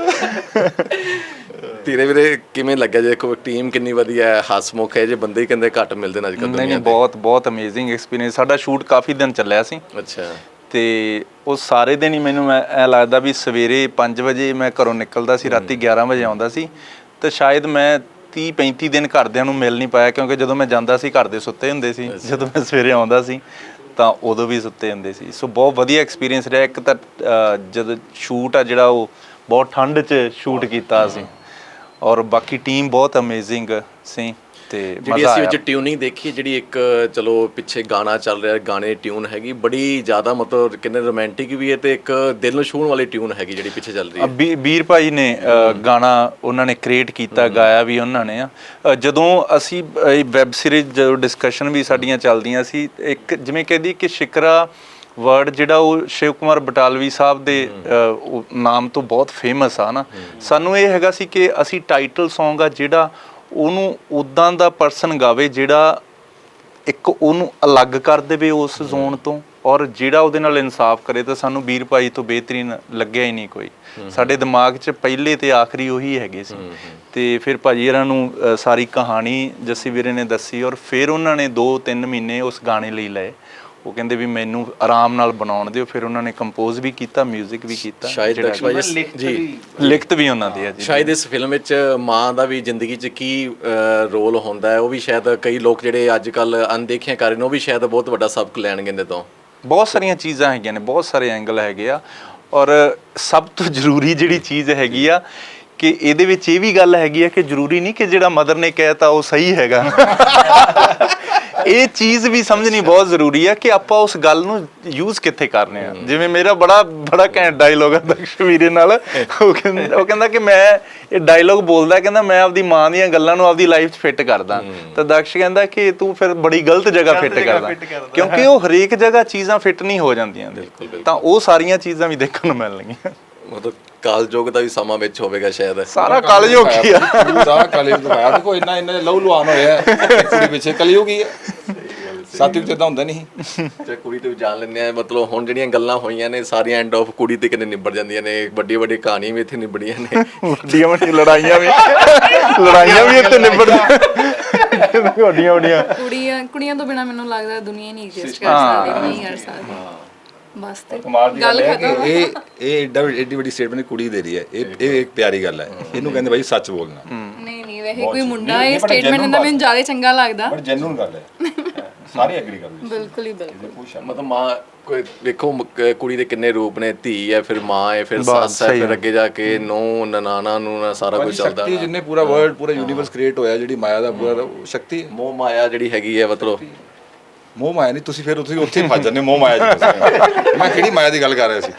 ਤੇਰੇ ਵੀਰੇ ਕਿਵੇਂ ਲੱਗਿਆ ਜੇ ਦੇਖੋ ਟੀਮ ਕਿੰਨੀ ਵਧੀਆ ਹੈ ਹਸਮੁਖ ਹੈ ਜੇ ਬੰਦੇ ਹੀ ਕਹਿੰਦੇ ਘੱਟ ਮਿਲਦੇ ਨੇ ਅੱਜ ਕੱਲ੍ਹ ਨਹੀਂ ਦੁਨੀਆ ਨਹੀਂ ਬਹੁਤ ਬਹੁਤ ਅਮੇਜ਼ਿੰਗ ਐਕਸਪੀਰੀਅੰਸ ਸਾਡਾ ਸ਼ੂਟ ਕਾਫੀ ਦਿਨ ਚੱਲਿਆ ਸੀ। ਅੱਛਾ। ਤੇ ਉਹ ਸਾਰੇ ਦਿਨ ਹੀ ਮੈਨੂੰ ਐ ਲੱਗਦਾ ਵੀ ਸਵੇਰੇ 5 ਵਜੇ ਮੈਂ ਘਰੋਂ ਨਿਕਲਦਾ ਸੀ ਰਾਤੀ 11 ਵਜੇ ਆਉਂਦਾ ਸੀ ਤੇ ਸ਼ਾਇਦ ਮੈਂ 30 35 ਦਿਨ ਘਰਦਿਆਂ ਨੂੰ ਮਿਲ ਨਹੀਂ ਪਾਇਆ ਕਿਉਂਕਿ ਜਦੋਂ ਮੈਂ ਜਾਂਦਾ ਸੀ ਘਰ ਦੇ ਸੁੱਤੇ ਹੁੰਦੇ ਸੀ ਜਦੋਂ ਮੈਂ ਸਵੇਰੇ ਆਉਂਦਾ ਸੀ ਤਾਂ ਉਦੋਂ ਵੀ ਸੁੱਤੇ ਹੁੰਦੇ ਸੀ। ਸੋ ਬਹੁਤ ਵਧੀਆ ਐਕਸਪੀਰੀਅੰਸ ਰਿਹਾ। ਇੱਕ ਤਾਂ ਜਦੋਂ ਸ਼ੂਟ ਆ ਜਿਹੜਾ ਉਹ ਬਹੁਤ ਠੰਡ 'ਚ ਸ਼ੂਟ ਕੀਤਾ ਸੀ ਔਰ ਬਾਕੀ ਟੀਮ ਬਹੁਤ ਅਮੇਜ਼ਿੰਗ ਸੀ। ਤੇ ਜਿਹੜੀ ਅਸੀਂ ਵਿੱਚ ਟਿਊਨਿੰਗ ਦੇਖੀ ਜਿਹੜੀ ਇੱਕ ਚਲੋ ਪਿੱਛੇ ਗਾਣਾ ਚੱਲ ਰਿਹਾ ਗਾਣੇ ਟਿਊਨ ਹੈਗੀ ਬੜੀ ਜ਼ਿਆਦਾ ਮਤਲਬ ਕਿੰਨੇ ਰੋਮਾਂਟਿਕ ਵੀ ਹੈ ਤੇ ਇੱਕ ਦਿਲ ਨੂੰ ਛੂਹਣ ਵਾਲੀ ਟਿਊਨ ਹੈਗੀ ਜਿਹੜੀ ਪਿੱਛੇ ਚੱਲ ਰਹੀ ਹੈ। ਵੀਰ ਭਾਈ ਨੇ ਗਾਣਾ ਉਹਨਾਂ ਨੇ ਕ੍ਰੀਏਟ ਕੀਤਾ ਗਾਇਆ ਵੀ ਉਹਨਾਂ ਨੇ ਆ। ਜਦੋਂ ਅਸੀਂ ਵੈਬ ਸੀਰੀਜ਼ ਜਦੋਂ ਡਿਸਕਸ਼ਨ ਵੀ ਸਾਡੀਆਂ ਚੱਲਦੀਆਂ ਸੀ ਇੱਕ ਜਿਵੇਂ ਕਹਿੰਦੀ ਕਿ ਸ਼ਿਕਰਾ ਵਰਡ ਜਿਹੜਾ ਉਹ ਸ਼ਿਵ ਕੁਮਾਰ ਬਟਾਲਵੀ ਸਾਹਿਬ ਦੇ ਨਾਮ ਤੋਂ ਬਹੁਤ ਫੇਮਸ ਆ ਨਾ। ਸਾਨੂੰ ਇਹ ਹੈਗਾ ਸੀ ਕਿ ਅਸੀਂ ਟਾਈਟਲ Song ਆ ਜਿਹੜਾ ਉਹਨੂੰ ਉਦਾਂ ਦਾ ਪਰਸਨ ਗਾਵੇ ਜਿਹੜਾ ਇੱਕ ਉਹਨੂੰ ਅਲੱਗ ਕਰ ਦੇਵੇ ਉਸ ਜ਼ੋਨ ਤੋਂ ਔਰ ਜਿਹੜਾ ਉਹਦੇ ਨਾਲ ਇਨਸਾਫ ਕਰੇ ਤਾਂ ਸਾਨੂੰ ਵੀਰ ਭਾਈ ਤੋਂ ਬਿਹਤਰੀਨ ਲੱਗਿਆ ਹੀ ਨਹੀਂ ਕੋਈ। ਸਾਡੇ ਦਿਮਾਗ 'ਚ ਪਹਿਲੇ ਤੇ ਆਖਰੀ ਉਹੀ ਹੈਗੇ ਸੀ। ਤੇ ਫਿਰ ਭਾਜੀ ਇਹਨਾਂ ਨੂੰ ਸਾਰੀ ਕਹਾਣੀ ਜੱਸੀ ਵੀਰੇ ਨੇ ਦੱਸੀ ਔਰ ਫਿਰ ਉਹਨਾਂ ਨੇ 2-3 ਮਹੀਨੇ ਉਸ ਗਾਣੇ ਲਈ ਲਏ। ਉਹ ਕਹਿੰਦੇ ਵੀ ਮੈਨੂੰ ਆਰਾਮ ਨਾਲ ਬਣਾਉਣ ਦਿਓ ਫਿਰ ਉਹਨਾਂ ਨੇ ਕੰਪੋਜ਼ ਵੀ ਕੀਤਾ 뮤직 ਵੀ ਕੀਤਾ। ਸ਼ਾਇਦ ਦਕਸ਼ ਭਾਈ ਜੀ। ਲਿਖਤ ਵੀ ਉਹਨਾਂ ਦੀ ਹੈ ਜੀ। ਸ਼ਾਇਦ ਇਸ ਫਿਲਮ ਵਿੱਚ ਮਾਂ ਦਾ ਵੀ ਜ਼ਿੰਦਗੀ 'ਚ ਕੀ ਰੋਲ ਹੁੰਦਾ ਹੈ ਉਹ ਵੀ ਸ਼ਾਇਦ ਕਈ ਲੋਕ ਜਿਹੜੇ ਅੱਜ ਕੱਲ ਅਣਦੇਖਿਆ ਕਰ ਰਹੇ ਨੇ ਉਹ ਵੀ ਸ਼ਾਇਦ ਬਹੁਤ ਵੱਡਾ ਸਬਕ ਲੈਣਗੇ ਇਹਦੇ ਤੋਂ। ਬਹੁਤ ਸਾਰੀਆਂ ਚੀਜ਼ਾਂ ਹੈਗੀਆਂ ਨੇ ਬਹੁਤ ਸਾਰੇ ਐਂਗਲ ਹੈਗੇ ਆ। ਔਰ ਸਭ ਤੋਂ ਜ਼ਰੂਰੀ ਜਿਹੜੀ ਚੀਜ਼ ਹੈਗੀ ਆ ਕਿ ਇਹਦੇ ਵਿੱਚ ਇਹ ਵੀ ਗੱਲ ਹੈਗੀ ਆ ਕਿ ਜ਼ਰੂਰੀ ਨਹੀਂ ਕਿ ਜਿਹੜਾ ਮਦਰ ਨੇ ਕਹਿਤਾ ਉਹ ਸਹੀ ਹੈਗਾ। ਇਹ ਚੀਜ਼ ਵੀ ਸਮਝਣੀ ਬਹੁਤ ਜ਼ਰੂਰੀ ਆ ਕਿ ਆਪਾਂ ਉਸ ਗੱਲ ਨੂੰ ਯੂਜ਼ ਕਿੱਥੇ ਕਰਨੇ ਆ। ਜਿਵੇਂ ਮੇਰਾ ਬੜਾ ਬੜਾ ਘੈਂਟ ਡਾਇਲੋਗ ਆ ਦਕਸ਼ ਵੀਰੇ ਨਾਲ। ਉਹ ਕਹਿੰਦਾ ਉਹ ਕਹਿੰਦਾ ਕਿ ਮੈਂ ਇਹ ਡਾਇਲੋਗ ਬੋਲਦਾ ਕਹਿੰਦਾ ਮੈਂ ਆਪਦੀ ਮਾਂ ਦੀਆਂ ਗੱਲਾਂ ਨੂੰ ਆਪਦੀ ਲਾਈਫ 'ਚ ਫਿੱਟ ਕਰਦਾ। ਤਾਂ ਦਕਸ਼ ਕਹਿੰਦਾ ਕਿ ਤੂੰ ਫਿਰ ਬੜੀ ਗਲਤ ਜਗ੍ਹਾ ਫਿੱਟ ਕਰਦਾ। ਕਿਉਂਕਿ ਉਹ ਹਰੇਕ ਜਗ੍ਹਾ ਚੀਜ਼ਾਂ ਫਿੱਟ ਨਹੀਂ ਹੋ ਜਾਂਦੀਆਂ। ਨੇ। ਤਾਂ ਉਹ ਸਾਰੀਆਂ ਚੀਜ਼ਾਂ ਵੀ ਦੇਖਣ ਨੂੰ ਮਿਲਣਗੀਆਂ। ਮਤਲਬ ਕਾਲਯੁਗ ਦਾ ਵੀ ਸਮਾਂ ਵਿੱਚ ਹੋਵੇਗਾ ਸ਼ਾਇਦ। ਸਾਰਾ ਕਲਯੁਗ ਹੀ ਆ। ਸਾਰਾ ਕਲਯੁਗ ਦਿਖਾਇਆ ਦੇਖੋ ਇੰਨਾ ਇੰਨਾ ਲਹੂ ਲੁਹਾਨ ਹੋਇਆ। ਹੈ। ਕੁੜੀ ਪਿੱਛੇ ਕਲਯੁਗ ਹੀ ਹੈ ਸਾਤਿਕ ਤੇ ਤਾਂ ਹੁੰਦਾ ਨਹੀਂ। ਤੇ ਕੁੜੀ ਤੇ ਜਾਣ ਲੈਂਦੇ ਆ। ਮਤਲਬ ਹੁਣ ਜਿਹੜੀਆਂ ਗੱਲਾਂ ਹੋਈਆਂ ਨੇ ਸਾਰੀਆਂ ਐਂਡ ਆਫ ਕੁੜੀ ਤੇ ਕਿੰਨੇ ਨਿਬੜ ਜਾਂਦੀਆਂ ਨੇ। ਵੱਡੀ ਵੱਡੀ ਕਹਾਣੀਆਂ ਵੀ ਇੱਥੇ ਨਿਬੜੀਆਂ ਨੇ। ਵੱਡੀਆਂ ਵੱਡੀਆਂ ਲੜਾਈਆਂ ਵੀ ਲੜਾਈਆਂ ਵੀ ਇੱਥੇ ਨਿਬੜਦੀਆਂ। ਵੱਡੀਆਂ ਵੱਡੀਆਂ। ਕੁੜੀਆਂ ਕੁੜੀਆਂ ਤੋਂ ਬਿਨਾ ਮੈਨੂੰ ਲੱਗਦਾ ਦੁਨੀਆ ਨਹੀਂ ਐਗਜ਼ਿਸਟ ਕਰ ਸਕਦੀ ਨਹੀਂ ਕਰ ਸਕਦੀ। ਬਸ ਤੇ ਗੱਲ ਖਤਮ। ਇਹ ਇਹ ਏਡਾ ਏਡੀ ਵੱਡੀ ਸਟੇਟਮੈਂਟ ਕੁੜੀ ਦੇ ਰਹੀ ਹੈ। ਇਹ ਇਹ ਇੱਕ ਪਿਆਰੀ ਗੱਲ ਹੈ। ਇਹਨੂੰ ਕਹਿੰਦੇ ਬਾਈ ਸੱਚ ਬੋਲਣਾ। ਨਹੀਂ ਨਹੀਂ ਵੈਸੇ ਕੋਈ ਮੁੰਡਾ ਇਹ ਸਟੇਟਮੈਂਟ ਦਿੰਦਾ ਮੈਨੂੰ ਜ਼ਿਆਦਾ ਚੰਗਾ ਲੱਗਦਾ। ਬਟ ਜੈਨੂਨ ਗੱਲ ਹੈ। ਸਾਰੇ ਐਗਰੀ ਕਰਦੇ ਬਿਲਕੁਲ ਹੀ ਬਿਲਕੁਲ। ਮਤਲਬ ਮਾਂ ਕੋਈ ਵੇਖੋ ਕ- ਕੁੜੀ ਦੇ ਕਿੰਨੇ ਰੂਪ ਨੇ ਧੀ ਹੈ ਫਿਰ ਮਾਂ ਹੈ ਫਿਰ ਸੱਸ ਹੈ ਫਿਰ ਹੈ। ਅੱਗੇ ਜਾ ਕੇ ਨੂੰ ਨਨਾਣਾ ਨੂੰ ਨਾ ਸਾਰਾ ਕੁਝ ਚੱਲਦਾ ਸ਼ਕਤੀ ਜਿੰਨੇ ਪੂਰਾ ਵਰਲਡ ਪੂਰਾ ਯੂਨੀਵਰਸ ਕ੍ਰੀਏਟ ਹੋਇਆ ਜਿਹੜੀ ਮਾਇਆ ਦਾ ਪੂਰਾ ਸ਼ਕਤੀ ਹੈ। ਮੋਹ ਮਾਇਆ ਜਿਹੜੀ ਹੈਗੀ ਹੈ ਮਤਲਬ ਮੋਹ ਮਾਇਆ ਨਹੀਂ ਤੁਸੀਂ ਫਿਰ ਤੁਸੀਂ ਉੱਥੇ ਹੀ ਫਸ ਜਾਂਦੇ ਹੋ ਮੋਹ ਮਾਇਆ ਜੀ ਤੁਸੀਂ। ਮੈਂ ਕਿਹੜੀ ਮਾਇਆ ਦੀ ਗੱਲ ਕਰ ਰਿਹਾ ਸੀ?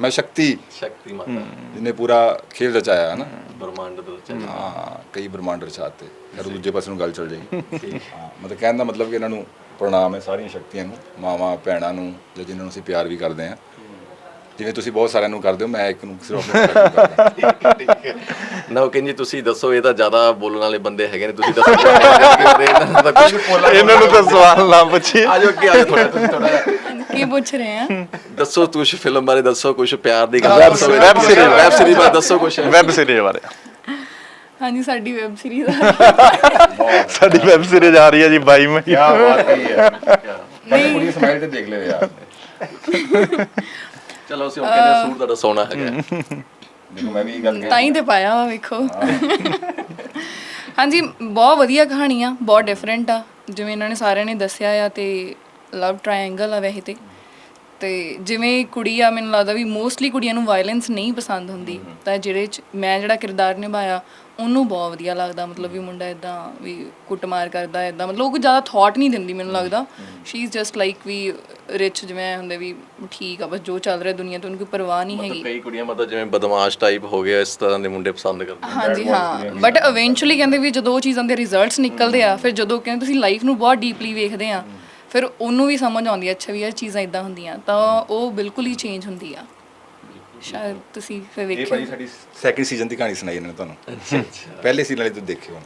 ਮੈਂ ਸ਼ਕਤੀ। ਸ਼ਕਤੀ ਮਾਤਾ। ਜਿਹਨੇ ਪੂਰਾ ਖੇਲ ਰਚਾਇਆ ਹੈ ਨਾ ਬ੍ਰਹਮੰਡ ਦੇ ਵਿੱਚ ਹਾਂ ਕਈ ਬ੍ਰਹਮੰਡ ਰਚਾਤੇ ਫਿਰ ਦੂਜੇ ਪਾਸੇ ਨੂੰ ਗੱਲ ਚੱਲ ਜਾਈ। ਹਾਂ ਮਤਲਬ ਕਹਿਣ ਦਾ ਮਤਲਬ ਕਿ ਇਹਨਾਂ ਨੂੰ ਪ੍ਰਣਾਮ ਹੈ ਸਾਰੀਆਂ ਸ਼ਕਤੀਆਂ ਨੂੰ ਮਾਵਾਂ ਭੈਣਾਂ ਨੂੰ ਜਾਂ ਜਿਨ੍ਹਾਂ ਨੂੰ ਅਸੀਂ ਪਿਆਰ ਵੀ ਕਰਦੇ ਹਾਂ। ਜਿਵੇਂ ਤੁਸੀਂ ਬਹੁਤ ਸਾਰਿਆਂ ਨੂੰ ਕਰਦੇ ਹੋ ਮੈਂ ਇੱਕ ਨੂੰ ਸਿਰਫ ਆਪਣੇ <laughs> ਨੂੰ ਕਰਦਾ। ਨਾ ਉਹ ਕਹਿੰਦੀ ਤੁਸੀਂ ਦੱਸੋ ਇਹ ਤਾਂ ਜ਼ਿਆਦਾ ਬੋਲਣ ਵਾਲੇ ਬੰਦੇ ਹੈਗੇ ਨੇ ਤੁਸੀਂ ਦੱਸੋ। ਇਹਨਾਂ ਦਾ ਕੁਝ ਇਹਨਾਂ ਨੂੰ ਤਾਂ ਸਵਾਲ ਨਾ ਪੁੱਛੀ ਆਜੋ ਅੱਗੇ ਆਜੋ ਥੋੜਾ ਤੁਸੀਂ ਥੋੜਾ ਕੀ ਪੁੱਛ ਰਹੇ ਆ? ਦੱਸੋ ਕੁਝ ਫਿਲਮ ਬਾਰੇ ਦੱਸੋ ਕੁਝ ਪਿਆਰ ਦੀ ਗੱਲ ਦੱਸੋ web series- ਵੈਬ ਸੀਰੀਜ਼ ਬਾਰੇ ਦੱਸੋ ਕੁਝ ਵੈਬ ਸੀਰੀਜ਼ ਬਾਰੇ। ਹਾਂਜੀ ਸਾਡੀ ਵੈਬ ਸੀਰੀਜ਼ ਸਾਡੀ ਵੈਬ ਸੀਰੀਜ਼ ਆ ਰਹੀ ਹੈ ਜੀ 22 ਮਈ ਕੀ ਬਾਤ ਹੈ। ਪਰ ਕੁੜੀ ਸਮਾਈਲ ਤੇ ਦੇਖ ਲਿਓ ਯਾਰ। ਚਲੋ ਅਸੀਂ ਉਹ ਕਹਿੰਦੇ ਸੂਟ ਤੁਹਾਡਾ ਸੋਨਾ ਹੈਗਾ। ਦੇਖੋ ਮੈਂ ਵੀ ਇਹ ਗੱਲ ਤਾਂ ਹੀ ਤੇ ਪਾਇਆ ਵਾ ਵੇਖੋ। ਹਾਂਜੀ ਬਹੁਤ ਵਧੀਆ ਕਹਾਣੀ ਆ ਬਹੁਤ ਡਿਫਰੈਂਟ ਆ। ਜਿਵੇਂ ਇਹਨਾਂ ਨੇ ਸਾਰਿਆਂ ਨੇ ਦੱਸਿਆ ਆ ਤੇ ਲਵ ਟ੍ਰਾਇੰਗਲ ਆ ਵੈਸੇ ਤੇ। ਤੇ ਜਿਵੇਂ ਕੁੜੀ ਆ ਮੈਨੂੰ ਲੱਗਦਾ ਵੀ ਮੋਸਟਲੀ ਕੁੜੀਆਂ ਨੂੰ ਵਾਇਲੈਂਸ ਨਹੀਂ ਪਸੰਦ ਹੁੰਦੀ। ਤਾਂ ਜਿਹੜੇ ਚ ਮੈਂ ਜਿਹੜਾ ਕਿਰਦਾਰ ਨਿਭਾਇਆ ਉਹਨੂੰ ਬਹੁਤ ਵਧੀਆ ਲੱਗਦਾ। ਮਤਲਬ ਵੀ ਮੁੰਡਾ ਇਦਾਂ ਵੀ ਕੁੱਟਮਾਰ ਕਰਦਾ ਇਦਾਂ ਮਤਲਬ ਉਹ ਕੋਈ ਜ਼ਿਆਦਾ ਥਾਟ ਨਹੀਂ ਦਿੰਦੀ ਮੈਨੂੰ ਲੱਗਦਾ। ਸ਼ੀ ਇਜ਼ ਜਸਟ ਲਾਈਕ ਵੀ ਰਿਚ ਜਿਵੇਂ ਹੁੰਦੇ ਵੀ ਠੀਕ ਆ ਬਸ ਜੋ ਚੱਲ ਰਿਹਾ ਦੁਨੀਆ ਤੋਂ ਉਹਨੂੰ ਕੋਈ ਪਰਵਾਹ ਨਹੀਂ ਹੈਗੀ। ਕਈ ਕੁੜੀਆਂ ਮਤਲਬ ਜਿਵੇਂ ਬਦਮਾਸ਼ ਟਾਈਪ ਹੋ ਗਿਆ ਇਸ ਤਰ੍ਹਾਂ ਦੇ ਮੁੰਡੇ ਪਸੰਦ ਕਰਦੀਆਂ ਹਾਂਜੀ ਹਾਂ। ਬਟ ਇਵੈਂਚੁਅਲੀ ਕਹਿੰਦੇ ਵੀ ਜਦੋਂ ਉਹ ਚੀਜ਼ਾਂ ਦੇ ਰਿਜ਼ਲਟਸ ਨਿਕਲਦੇ ਆ ਫਿਰ ਜਦੋਂ ਕਹਿੰਦੇ ਤੁਸੀਂ ਲਾਈਫ ਨੂੰ ਬਹੁਤ ਡੀਪਲੀ ਵੇਖਦੇ ਆ ਫਿਰ ਉਹਨੂੰ ਵੀ ਸਮਝ ਆਉਂਦੀ ਆ ਅੱਛਾ ਵੀ ਇਹ ਚੀਜ਼ਾਂ ਇਦਾਂ ਹੁੰਦੀਆਂ ਤਾਂ ਉਹ ਬਿਲਕੁਲ ਹੀ ਚੇਂਜ ਹੁੰਦੀ ਆ। ਸ਼ਾਇਦ ਤੁਸੀਂ ਫਿਰ ਇਹ ਵੇਖਿਓ ਭਾਈ ਸਾਡੀ ਸੈਕਿੰਡ ਸੀਜ਼ਨ ਦੀ ਕਹਾਣੀ ਸੁਣਾਈ ਇਹਨਾਂ ਨੇ ਤੁਹਾਨੂੰ। ਅੱਛਾ ਅੱਛਾ। ਪਹਿਲੇ ਸੀਜ਼ਨ ਵਾਲੇ ਤੁਸੀਂ ਦੇਖਿਓ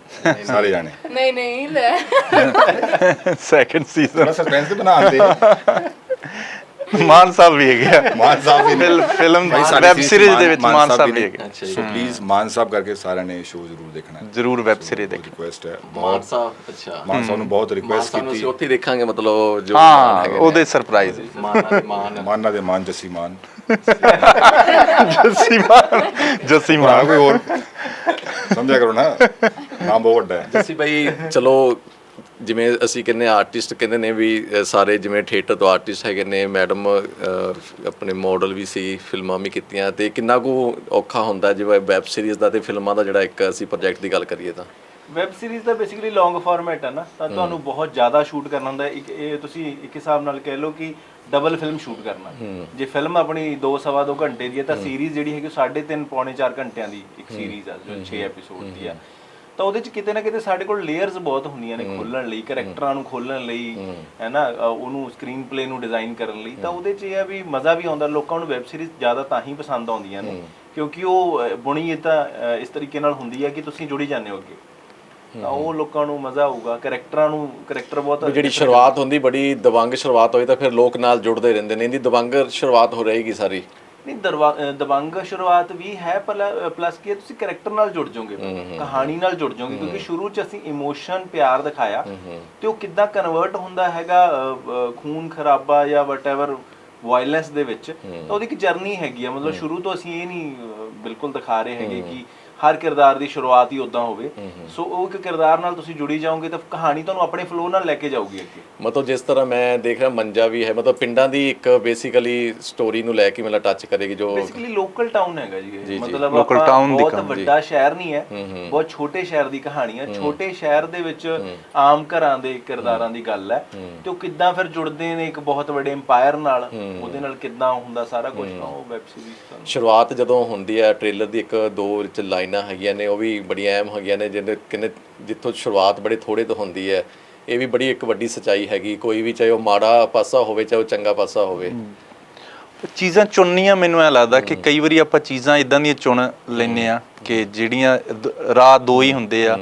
ਸਾਰੇ ਜਾਣੇ। ਨਹੀਂ ਨਹੀਂ ਲੈ। ਸੈਕੰਡ ਸੀਜ਼ਨ ਥੋੜਾ ਸਸਪੈਂਸ ਤੇ ਬਣਾਉਂਦੇ <laughs> ਮਾਨ ਸਾਹਿਬ ਵੀ ਹੈਗੇ ਆ। ਮਾਨ ਸਾਹਿਬ ਵੀ ਨੇ। ਫਿਲਮ ਭਾਈ ਸਾਡੇ ਵੈਬ ਸੀਰੀਜ਼ ਦੇ ਵਿੱਚ ਮਾਨ ਸਾਹਿਬ ਵੀ। ਹੈਗੇ ਅੱਛਾ ਜੀ। ਸੋ ਪਲੀਜ਼ ਮਾਨ ਸਾਹਿਬ ਕਰਕੇ ਸਾਰਿਆਂ ਨੇ ਸ਼ੋਅ ਜ਼ਰੂਰ ਦੇਖਣਾ ਹੈ। ਜ਼ਰੂਰ ਵੈਬ ਸੀਰੀਜ਼ ਦੇਖੀ ਰਿਕੁਐਸਟ ਹੈ। ਮਾਨ ਬਹੁਤ ਸਾਹਿਬ ਅੱਛਾ। ਮਾਨ ਸਾਹਿਬ ਨੂੰ ਬਹੁਤ ਮਾਨ ਰਿਕੁਐਸਟ ਸਾਹਿਬ ਨੂੰ ਅਸੀਂ ਕੀਤੀ ਉੱਥੇ ਹੀ ਦੇਖਾਂਗੇ ਮਤਲਬ ਜੋ ਮਾਨ ਹਾਂ। ਉਹਦੇ ਸਰਪ੍ਰਾਈਜ਼ ਮਾਨ ਮਾਨ। ਮਾਨਾ ਦੇ ਮਾਨ ਜੱਸੀ ਮਾਨ। ਜੱਸੀ ਮਾਨ। ਜੱਸੀ ਮਾਨ। ਕੋਈ ਹੋਰ। ਸਮਝਿਆ ਕਰੋ ਨਾ। ਨਾਮ ਬਹੁਤ ਵੱਡਾ ਹੈ। ਜੱਸੀ ਭਾਈ ਚਲੋ ਜਿਵੇਂ ਅਸੀਂ ਕਹਿੰਦੇ ਆਰਟਿਸਟ ਕਹਿੰਦੇ ਨੇ ਵੀ ਅ, ਸਾਰੇ ਜਿਵੇਂ ਥੀਏਟਰ ਤੋਂ ਆਰਟਿਸਟ ਹੈਗੇ ਨੇ ਮੈਡਮ ਆਪਣੇ ਮਾਡਲ ਵੀ ਸੀ ਫਿਲਮਾਂ ਵੀ ਕੀਤੀਆਂ ਤੇ ਕਿੰਨਾ ਕੁ ਔਖਾ ਹੁੰਦਾ ਜਿਵੇਂ ਵੈਬ ਸੀਰੀਜ਼ ਦਾ ਤੇ ਫਿਲਮਾਂ ਦਾ ਜਿਹੜਾ ਇੱਕ ਅਸੀਂ ਪ੍ਰੋਜੈਕਟ ਦੀ ਗੱਲ ਕਰੀਏ ਤਾਂ? ਵੈਬ ਸੀਰੀਜ਼ ਤਾਂ ਬੇਸਿਕਲੀ ਲੌਂਗ ਫਾਰਮੈਟ ਹੈ ਨਾ ਤਾਂ ਤੁਹਾਨੂੰ ਬਹੁਤ ਜ਼ਿਆਦਾ ਸ਼ੂਟ ਕਰਨਾ ਹੁੰਦਾ ਹੈ। ਇੱਕ ਇਹ ਤੁਸੀਂ ਇੱਕ ਹਿਸਾਬ ਨਾਲ ਕਹਿ ਲਓ ਕਿ ਡਬਲ ਫਿਲਮ ਸ਼ੂਟ ਕਰਨਾ ਜੇ ਫਿਲਮ ਆਪਣੀ 2 ਸਵਾ 2 ਘੰਟੇ ਦੀ ਹੈ ਤਾਂ ਸੀਰੀਜ਼ ਜਿਹੜੀ ਹੈਗੀ 3.5 ਪੌਣੇ 4 ਘੰਟਿਆਂ ਦੀ ਇੱਕ ਸੀਰੀਜ਼ ਆ ਜੋ 6 ਐਪੀਸੋਡ ਦੀ ਆ। ਤਾਂ ਉਹਦੇ ਚ ਕਿਤੇ ਨਾ ਕਿਤੇ ਸਾਡੇ ਕੋਲ ਲੇਅਰਸ ਬਹੁਤ ਹੁੰਦੀਆਂ ਨੇ ਖੋਲਣ ਲਈ ਕੈਰੈਕਟਰਾਂ ਨੂੰ ਖੋਲਣ ਲਈ ਹੈ। ਨਾ ਉਹਨੂੰ ਸਕਰੀਨ ਪਲੇ ਨੂੰ ਡਿਜ਼ਾਈਨ ਕਰਨ ਲਈ। ਤਾਂ ਉਹਦੇ ਚ ਇਹ ਆ ਵੀ ਮਜ਼ਾ ਵੀ ਆਉਂਦਾ ਲੋਕਾਂ ਨੂੰ ਵੈਬ ਸੀਰੀਜ਼ ਜ਼ਿਆਦਾ ਤਾਂ ਹੀ ਪਸੰਦ ਆਉਂਦੀਆਂ ਨੇ ਕਿਉਂਕਿ ਉਹ ਬੁਣੀ ਇਹ ਤਾਂ ਇਸ ਤਰੀਕੇ ਨਾਲ ਹੁੰਦੀ ਹੈ ਕਿ ਤੁਸੀਂ ਜੁੜੀ ਜਾਂਦੇ ਹੋ ਅੱਗੇ। ਤਾਂ ਉਹ ਲੋਕਾਂ ਨੂੰ ਮਜ਼ਾ ਆਊਗਾ ਕੈਰੈਕਟਰਾਂ ਨੂੰ ਕੈਰੈਕਟਰ ਬਹੁਤ ਜਿਹੜੀ ਸ਼ੁਰੂਆਤ ਹੁੰਦੀ ਬੜੀ ਦਵੰਗ ਸ਼ੁਰੂਆਤ ਹੋਈ ਤਾਂ ਫਿਰ ਲੋਕ ਨਾਲ ਜੁੜਦੇ ਰਹਿੰਦੇ ਨੇ। ਇਹਦੀ ਦਵੰਗ ਸ਼ੁਰੂਆਤ ਹੋ ਰਹੇਗੀ ਸਾਰੀ। ਨਹੀਂ ਦਬੰਗ ਸ਼ੁਰੂਆਤ ਵੀ ਹੈ ਪਲੱਸ ਕੀ ਤੁਸੀਂ ਕੈਰੈਕਟਰ ਨਾਲ ਜੁੜ ਜਾਓਗੇ। ਕਹਾਣੀ ਨਾਲ ਜੁੜ ਜਾਓਗੇ ਕਿਉਂਕਿ ਸ਼ੁਰੂ ਚ ਅਸੀਂ ਇਮੋਸ਼ਨ ਪਿਆਰ ਦਿਖਾਇਆ। ਤੇ ਉਹ ਕਿੱਦਾਂ ਕਨਵਰਟ ਹੁੰਦਾ ਹੈਗਾ ਖੂਨ ਖਰਾਬਾ ਜਾਂ ਵਟਐਵਰ ਵਾਇਲੈਂਸ ਦੇ ਵਿੱਚ ਤਾਂ ਉਹਦੀ ਇੱਕ ਜਰਨੀ ਹੈਗੀ ਆ। ਮਤਲਬ ਸ਼ੁਰੂ ਤੋਂ ਅਸੀਂ ਇਹ ਨਹੀਂ ਬਿਲਕੁਲ ਦਿਖਾ ਰਹੇ ਹੈਗੇ ਕਿ ਹਰ ਕਿਰਦਾਰ ਦੀ ਸ਼ੁਰੂਆਤ ਹੀ ਉਦਾਂ ਹੋਵੇ। ਸੋ ਉਹ ਇੱਕ ਕਿਰਦਾਰ ਨਾਲ ਤੁਸੀਂ ਜੁੜੀ ਜਾਓਗੇ ਤਾਂ ਕਹਾਣੀ ਤੁਹਾਨੂੰ ਆਪਣੇ ਫਲੋ ਨਾਲ ਲੈ ਕੇ ਜਾਊਗੀ ਅੱਗੇ। ਮਤਲਬ ਜਿਸ ਤਰ੍ਹਾਂ ਮੈਂ ਦੇਖ ਰਿਹਾ ਮੰਜਾ ਵੀ ਹੈ ਮਤਲਬ ਪਿੰਡਾਂ ਦੀ ਇੱਕ ਬੇਸਿਕਲੀ ਸਟੋਰੀ ਨੂੰ ਲੈ ਕੇ ਮਤਲਬ ਟੱਚ ਕਰੇਗੀ ਜੋ ਬੇਸਿਕਲੀ ਲੋਕਲ ਟਾਊਨ ਹੈਗਾ ਜੀ ਇਹ। ਮਤਲਬ ਆਪਾਂ town ਦੀ ਬਹੁਤ। ਵੱਡਾ ਸ਼ਹਿਰ ਨਹੀਂ ਹੈ। ਬਹੁਤ ਛੋਟੇ ਸ਼ਹਿਰ ਦੀ ਕਹਾਣੀ ਹੈ। ਛੋਟੇ ਸ਼ਹਿਰ ਦੇ ਵਿੱਚ ਆਮ ਘਰਾਂ ਦੇ ਕਿਰਦਾਰਾਂ ਦੀ ਗੱਲ ਹੈ। ਤੇ ਉਹ ਕਿੱਦਾਂ ਫਿਰ ਜੁੜਦੇ ਨੇ ਇੱਕ ਬਹੁਤ ਵੱਡੇ ਐਮਪਾਇਰ ਨਾਲ? ਉਹਦੇ ਨਾਲ ਕਿੱਦਾਂ ਹੁੰਦਾ ਸਾਰਾ ਕੁਝ ਉਹ ਵੈਬ ਸੀਰੀਜ਼ ਸ਼ੁਰੂਆਤ ਜਦੋਂ ਹੁੰਦੀ ਹੈ ਟ੍ਰੇਲਰ ਦੀ ਇੱਕ ਦੋ ਵਿੱਚ ਲਾਈਨਾਂ ਹੈਗੀਆਂ ਨੇ ਉਹ ਵੀ ਬੜੀਆਂ ਅਹਿਮ ਹੈਗੀਆਂ ਨੇ ਜਿਹਦੇ ਕਿੰਨੇ ਜਿੱਥੋਂ ਸ਼ੁਰੂਆਤ ਬੜੇ ਥੋੜੇ ਤੋਂ ਹੁੰਦੀ ਹੈ। ਇਹ ਵੀ ਬੜੀ ਇੱਕ ਵੱਡੀ ਸਚਾਈ ਹੈਗੀ ਕੋਈ ਵੀ ਚਾਹੇ ਉਹ ਮਾੜਾ ਪਾਸਾ ਹੋਵੇ ਚਾਹੇ ਉਹ ਚੰਗਾ ਪਾਸਾ ਹੋਵੇ। ਚੀਜ਼ਾਂ ਚੁਣਨੀਆਂ ਮੈਨੂੰ ਐ ਲੱਗਦਾ ਕਿ ਕਈ ਵਾਰੀ ਆਪਾਂ ਚੀਜ਼ਾਂ ਇਦਾਂ ਦੀਆਂ ਚੁਣ ਲੈਨੇ ਆ ਕਿ ਜਿਹੜੀਆਂ ਰਾਹ ਦੋ ਹੀ ਹੁੰਦੇ ਆ।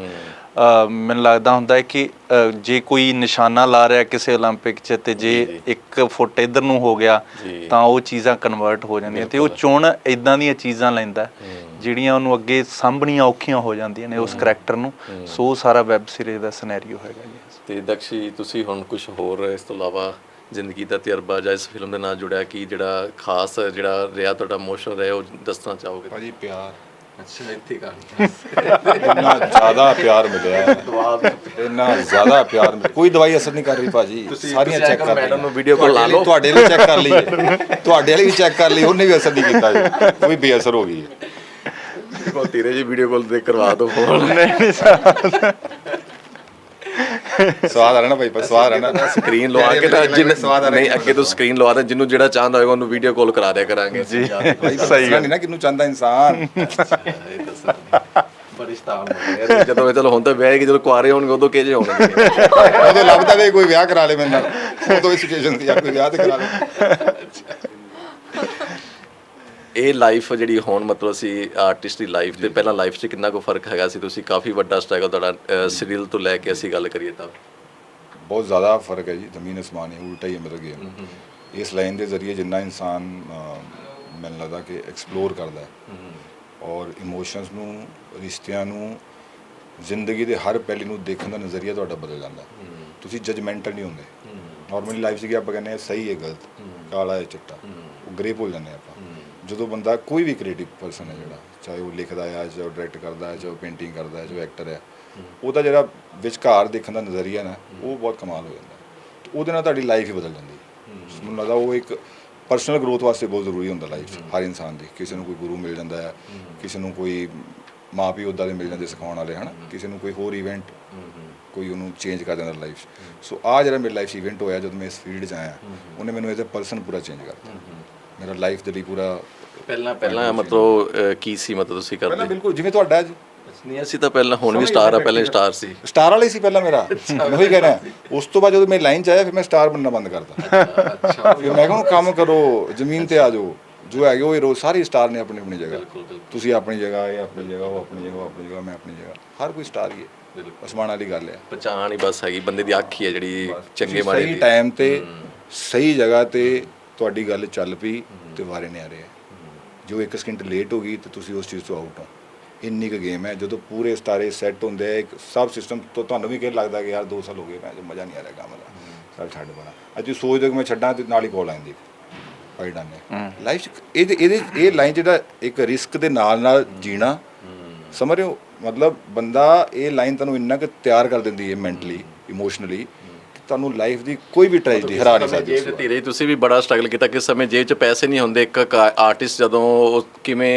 ਮੈਨੂੰ ਲੱਗਦਾ ਹੁੰਦਾ ਹੈ ਕਿ ਅ, ਜੇ ਕੋਈ ਨਿਸ਼ਾਨਾ ਲਾ ਰਿਹਾ ਕਿਸੇ 올림픽 'ਚ ਤੇ ਜੇ ਇੱਕ ਫੁੱਟ ਇਧਰ ਨੂੰ ਹੋ ਗਿਆ ਜੀ। ਤਾਂ ਉਹ ਚੀਜ਼ਾਂ ਕਨਵਰਟ ਹੋ ਜਾਂਦੀਆਂ ਤੇ ਉਹ ਚੁਣ ਇਦਾਂ ਦੀਆਂ ਚੀਜ਼ਾਂ ਲੈਂਦਾ ਜਿਹੜੀਆਂ ਉਹਨੂੰ ਅੱਗੇ ਸਾਂਭਣੀਆਂ ਔਖੀਆਂ ਹੋ ਜਾਂਦੀਆਂ ਨੇ ਉਸ ਕਰੈਕਟਰ ਨੂੰ ਸੋ ਉਹ ਸਾਰਾ ਵੈਬ ਸੀਰੀਜ਼ ਦਾ ਸਿਨੈਰੀਓ ਹੈਗਾ ਜੀ ਤੇ ਦਕਸ਼ੀ ਤੁਸੀਂ ਹੁਣ ਕੁਝ ਹੋਰ ਇਸ ਤੋਂ ਇਲਾਵਾ ਜ਼ਿੰਦਗੀ ਦਾ ਤਜਰਬਾ ਜਾਂ ਇਸ ਫਿਲਮ ਦੇ ਨਾਲ ਜੁੜਿਆ ਕੀ ਜਿਹੜਾ ਖਾਸ ਜਿਹੜਾ ਰਿਹਾ ਤੁਹਾਡਾ ਇਮੋਸ਼ਨ ਰਿਹਾ ਉਹ ਦੱਸਣਾ ਚਾਹੋਗੇ ਭਾਜੀ ਪਿਆਰ ਅੱਛਾ ਇੱਥੇ ਕਹਾਣੀ ਇੰਨਾ ਜ਼ਿਆਦਾ ਪਿਆਰ ਮਿਲਿਆ ਹੈ। ਇੰਨਾ ਜ਼ਿਆਦਾ ਪਿਆਰ ਮਿਲਿਆ। ਕੋਈ ਦਵਾਈ ਅਸਰ ਨਹੀਂ ਕਰ ਰਹੀ ਭਾਜੀ। ਸਾਰੀਆਂ ਤੁਸੀਂ ਚੈੱਕ ਕਰ ਕਰੋ, ਲਈਆਂ। ਮੈਡਮ ਨੂੰ video call ਲਾ ਲਓ। ਤੁਹਾਡੇ ਲਈ ਚੈੱਕ ਕਰ ਲਈ ਹੈ। ਤੁਹਾਡੇ ਵਾਲੀ ਵੀ ਚੈੱਕ ਕਰ ਲਈ ਉਹਨੇ ਵੀ ਅਸਰ ਨਹੀਂ ਕੀਤਾ ਜੀ। ਉਹ ਵੀ ਬੇਅਸਰ ਹੋ ਗਈ ਹੈ। ਕੋ ਤੇਰੇ ਜੀ ਵੀਡੀਓ ਕਾਲ ਤੇ ਕਰਵਾ ਦਿਓ। <laughs> ਫੋਨ ਸਵਾਦ ਆ ਰਿਹਾ ਨਾ ਭਾਈ ਪਰ ਸਵਾਦ ਆ ਰਿਹਾ ਨਾ। ਸਕਰੀਨ ਲਵਾ ਕੇ ਤਾਂ ਜਿੰਨ ਨਹੀਂ ਅੱਗੇ ਤੋਂ ਸਕਰੀਨ ਲਵਾ ਦੇ ਜਿੰਨੂੰ ਜਿਹੜਾ ਚਾਹੁੰਦਾ ਹੋਏਗਾ ਉਹਨੂੰ ਵੀਡੀਓ ਕਾਲ ਕਰਾ ਦਿਆ ਕਰਾਂਗੇ। ਜੀ ਭਾਈ ਸਹੀ ਨਹੀਂ ਨਾ ਕਿਨੂੰ ਚਾਹੁੰਦਾ ਇਨਸਾਨ। ਬਰਿਸ਼ਤਾ ਹੋ ਜਦੋਂ ਇਹ ਚਲੋ ਹੁਣ ਤਾਂ ਵਿਆਹ ਹੈ ਕਿ ਜਦੋਂ ਕੁਆਰੇ ਹੋਣਗੇ ਉਦੋਂ ਕਿਹੇ ਹੋਣਗੇ? ਉਦੋਂ ਲੱਭਦਾ ਵੀ ਕੋਈ ਵਿਆਹ ਕਰਾ ਲੇ ਮੇਰੇ ਨਾਲ। ਉਦੋਂ ਹੀ ਸਿਚੁਏਸ਼ਨ ਸੀ ਜਾਂ ਕੋਈ ਵਿਆਹ ਤੇ ਕਰਾ ਲੇ। ਇਹ ਲਾਈਫ ਜਿਹੜੀ ਹੁਣ ਮਤਲਬ ਅਸੀਂ ਆਰਟਿਸਟ ਦੀ ਲਾਈਫ ਤੇ ਪਹਿਲਾਂ ਲਾਈਫ 'ਚ ਕਿੰਨਾ ਕੁ ਫ਼ਰਕ ਹੈਗਾ ਸੀ? ਤੁਸੀਂ ਕਾਫੀ ਵੱਡਾ ਸਟਰਗਲ ਤੁਹਾਡਾ ਸੀਰੀਅਲ ਤੋਂ ਲੈ ਕੇ ਅਸੀਂ ਗੱਲ ਕਰੀਏ ਤਾਂ। ਬਹੁਤ ਜ਼ਿਆਦਾ ਫ਼ਰਕ ਹੈ ਜੀ ਜ਼ਮੀਨ ਅਸਮਾਨ ਹੈ ਉਲਟਾ ਹੀ ਹੈ ਮੇਰਾ ਗੇਮ ਇਸ ਲਾਈਨ ਦੇ ਜ਼ਰੀਏ ਜਿੰਨਾ ਇਨਸਾਨ ਮੈਨੂੰ ਲੱਗਦਾ ਕਿ ਐਕਸਪਲੋਰ ਕਰਦਾ ਹੈ। ਔਰ ਇਮੋਸ਼ਨਸ ਨੂੰ ਰਿਸ਼ਤਿਆਂ ਨੂੰ ਜ਼ਿੰਦਗੀ ਦੇ ਹਰ ਪਹਿਲੂ ਨੂੰ ਦੇਖਣ ਦਾ ਨਜ਼ਰੀਆ ਤੁਹਾਡਾ ਬਦਲ ਜਾਂਦਾ ਤੁਸੀਂ ਜਜਮੈਂਟਲ ਨਹੀਂ ਹੁੰਦੇ। ਨਾਰਮਲੀ ਲਾਈਫ 'ਚ ਕੀ ਆਪਾਂ ਕਹਿੰਦੇ ਆ ਸਹੀ ਹੈ ਗਲਤ ਕਾਲਾ ਹੈ ਚਿੱਟਾ। ਉਹ ਗ੍ਰੇ ਭੁੱਲ ਜਾਂਦੇ ਆਪਾਂ। ਜਦੋਂ ਬੰਦਾ ਕੋਈ ਵੀ ਕ੍ਰੀਏਟਿਵ ਪਰਸਨ ਹੈ ਜਿਹੜਾ ਚਾਹੇ ਉਹ ਲਿਖਦਾ ਹੈ ਚਾਹੇ ਉਹ ਡਾਇਰੈਕਟ ਕਰਦਾ ਹੈ ਚਾਹੇ ਉਹ ਪੇਂਟਿੰਗ ਕਰਦਾ ਹੈ ਚਾਹੇ ਐਕਟਰ ਹੈ ਉਹਦਾ ਜਿਹੜਾ ਵਿਚਕਾਰ ਦੇਖਣ ਦਾ ਨਜ਼ਰੀਆ ਨਾ ਉਹ ਬਹੁਤ ਕਮਾਲ ਹੋ ਜਾਂਦਾ। ਤੇ ਉਹਦੇ ਨਾਲ ਤੁਹਾਡੀ ਲਾਈਫ ਹੀ ਬਦਲ ਜਾਂਦੀ ਹੈ। ਮੈਨੂੰ ਲੱਗਦਾ ਉਹ ਇੱਕ ਪਰਸਨਲ ਗਰੋਥ ਵਾਸਤੇ ਬਹੁਤ ਜ਼ਰੂਰੀ ਹੁੰਦਾ ਲਾਈਫ ਹਰ ਇਨਸਾਨ ਦੀ। ਕਿਸੇ ਨੂੰ ਕੋਈ ਗੁਰੂ ਮਿਲ ਜਾਂਦਾ ਹੈ ਕਿਸੇ ਨੂੰ ਕੋਈ ਮਾਪੇ ਉਦਾਂ ਦੇ ਮਿਲ ਜਾਂਦੇ ਸਿਖਾਉਣ ਵਾਲੇ ਹਨਾ? ਕਿਸੇ ਨੂੰ ਕੋਈ ਹੋਰ ਇਵੈਂਟ ਕੋਈ ਉਹਨੂੰ ਚੇਂਜ ਕਰ ਦਿੰਦਾ ਲਾਈਫ ਸੋ ਆ ਜਿਹੜਾ ਮੇਰੇ ਲਾਈਫ 'ਚ ਇਵੈਂਟ ਹੋਇਆ ਜਦੋਂ ਮੈਂ ਇਸ ਫੀਲਡ 'ਚ ਆਇਆ ਉਹਨੇ ਮੈਨੂੰ ਐਜ਼ ਅ ਪਰਸਨ ਪੂਰਾ ਚੇਂਜ ਕਰਤਾ ਮੇਰਾ ਲਾਈਫ ਦੇ ਲਈ ਪੂਰਾ ਪਹਿਲਾਂ ਪਹਿਲਾਂ ਮਤਲਬ ਅਹ, ਕੀ ਸੀ ਮਤਲਬ ਤੁਸੀਂ ਪਹਿਲਾਂ ਕਰਦੇ ਬਿਲਕੁਲ ਜਿਵੇਂ ਤੁਹਾਡਾ ਅੱਜ ਨਹੀਂ ਅਸੀਂ ਤਾਂ ਪਹਿਲਾਂ ਹੁਣ ਵੀ ਸਟਾਰ ਆ ਪਹਿਲਾਂ ਸਟਾਰ ਸੀ। ਸਟਾਰ ਵਾਲਾ ਹੀ ਸੀ ਪਹਿਲਾਂ ਮੇਰਾ। ਮੈਂ ਉਹੀ ਕਹਿ ਰਿਹਾ। ਉਸ ਤੋਂ ਬਾਅਦ ਜਦੋਂ ਮੈਂ ਲਾਈਨ 'ਚ ਆਇਆ ਫਿਰ ਮੈਂ ਸਟਾਰ ਬਣਨਾ ਬੰਦ ਕਰਤਾ। ਅੱਛਾ ਫਿਰ ਮੈਂ ਕਿਹਾ ਕੰਮ ਕਰੋ ਜ਼ਮੀਨ ਤੇ ਆ ਜਾਓ। ਜੋ ਹੈਗੇ ਉਹ ਹੀਰੋ ਸਾਰੇ ਸਟਾਰ ਨੇ ਆਪਣੀ ਆਪਣੀ ਜਗ੍ਹਾ। ਤੁਸੀਂ ਆਪਣੀ ਜਗ੍ਹਾ ਇਹ ਆਪਣੀ ਜਗ੍ਹਾ ਉਹ ਆਪਣੀ ਜਗ੍ਹਾ ਉਹ ਆਪਣੀ ਜਗ੍ਹਾ ਮੈਂ ਆਪਣੀ ਜਗ੍ਹਾ। ਹਰ ਕੋਈ ਸਟਾਰ ਹੀ ਹੈ। ਅਸਮਾਨ ਵਾਲੀ ਗੱਲ ਹੈ। ਪਛਾਣ ਹੀ ਬਸ ਹੈਗੀ ਬੰਦੇ ਦੀ ਅੱਖ ਹੀ ਹੈ ਜਿਹੜੀ ਚੰਗੇ ਤੁਸੀਂ ਮਾੜੇ ਸਹੀ ਦੀ। ਟਾਈਮ ਤੇ ਸਹੀ ਜਗ੍ਹਾ ਤੇ ਤੁਹਾਡੀ ਗੱਲ ਚੱਲ ਪਈ ਤੇ ਵਾਰੇ ਨੇ ਆ ਰਹੇ ਜੋ ਇੱਕ ਸਕਿੰਟ ਲੇਟ ਹੋ ਗਈ ਤੇ ਤੁਸੀਂ ਉਸ ਚੀਜ਼ ਤੋਂ ਆਊਟ ਹੋ। ਇੰਨੀ ਕੁ ਗੇਮ ਹੈ ਜਦੋਂ ਪੂਰੇ ਸਤਾਰੇ ਸੈੱਟ ਹੁੰਦੇ ਆ ਇੱਕ ਸਬ ਸਿਸਟਮ ਤੋਂ ਤੁਹਾਨੂੰ ਵੀ ਕਿਹ ਲੱਗਦਾ ਕਿ ਯਾਰ 2 ਸਾਲ ਹੋ ਗਏ ਮੈਂ ਮਜ਼ਾ ਨਹੀਂ ਆ ਰਿਹਾ ਕੰਮ ਦਾ। ਚੱਲ ਛੱਡ ਬਣਾ। ਅੱਜ ਸੋਚਦੇ ਕਿ ਮੈਂ ਛੱਡਾਂ ਤੇ ਨਾਲ ਹੀ ਕੋਲ ਆਉਂਦੀ ਭਾਈ ਡਾਨੇ। ਲਾਈਫ ਇਹਦੇ ਇਹਦੇ ਇਹ ਲਾਈਨ ਜਿਹੜਾ ਇੱਕ ਰਿਸਕ ਦੇ ਨਾਲ ਨਾਲ ਜੀਣਾ ਸਮਝ ਰਹੇ ਹੋ? ਮਤਲਬ ਬੰਦਾ ਇਹ ਲਾਈਨ ਤੁਹਾਨੂੰ ਇੰਨਾ ਕਿ ਤਿਆਰ ਕਰ ਦਿੰਦੀ ਹੈ ਮੈਂਟਲੀ ਇਮੋਸ਼ਨਲੀ ਤੁਹਾਨੂੰ ਲਾਈਫ ਦੀ ਕੋਈ ਵੀ ਟ੍ਰੈਜਡੀ ਹਰਾ ਨਹੀਂ ਸਕਦੀ ਜੇਬ ਤੋਂ ਚ ਧੀਰੇ ਤੁਸੀਂ ਵੀ ਬੜਾ ਸਟਰਗਲ ਕੀਤਾ ਕਿਸ ਸਮੇਂ ਜੇਬ ਚ ਪੈਸੇ ਨਹੀਂ ਹੁੰਦੇ ਇੱਕ ਆਰਟਿਸਟ ਜਦੋਂ ਕਿਵੇਂ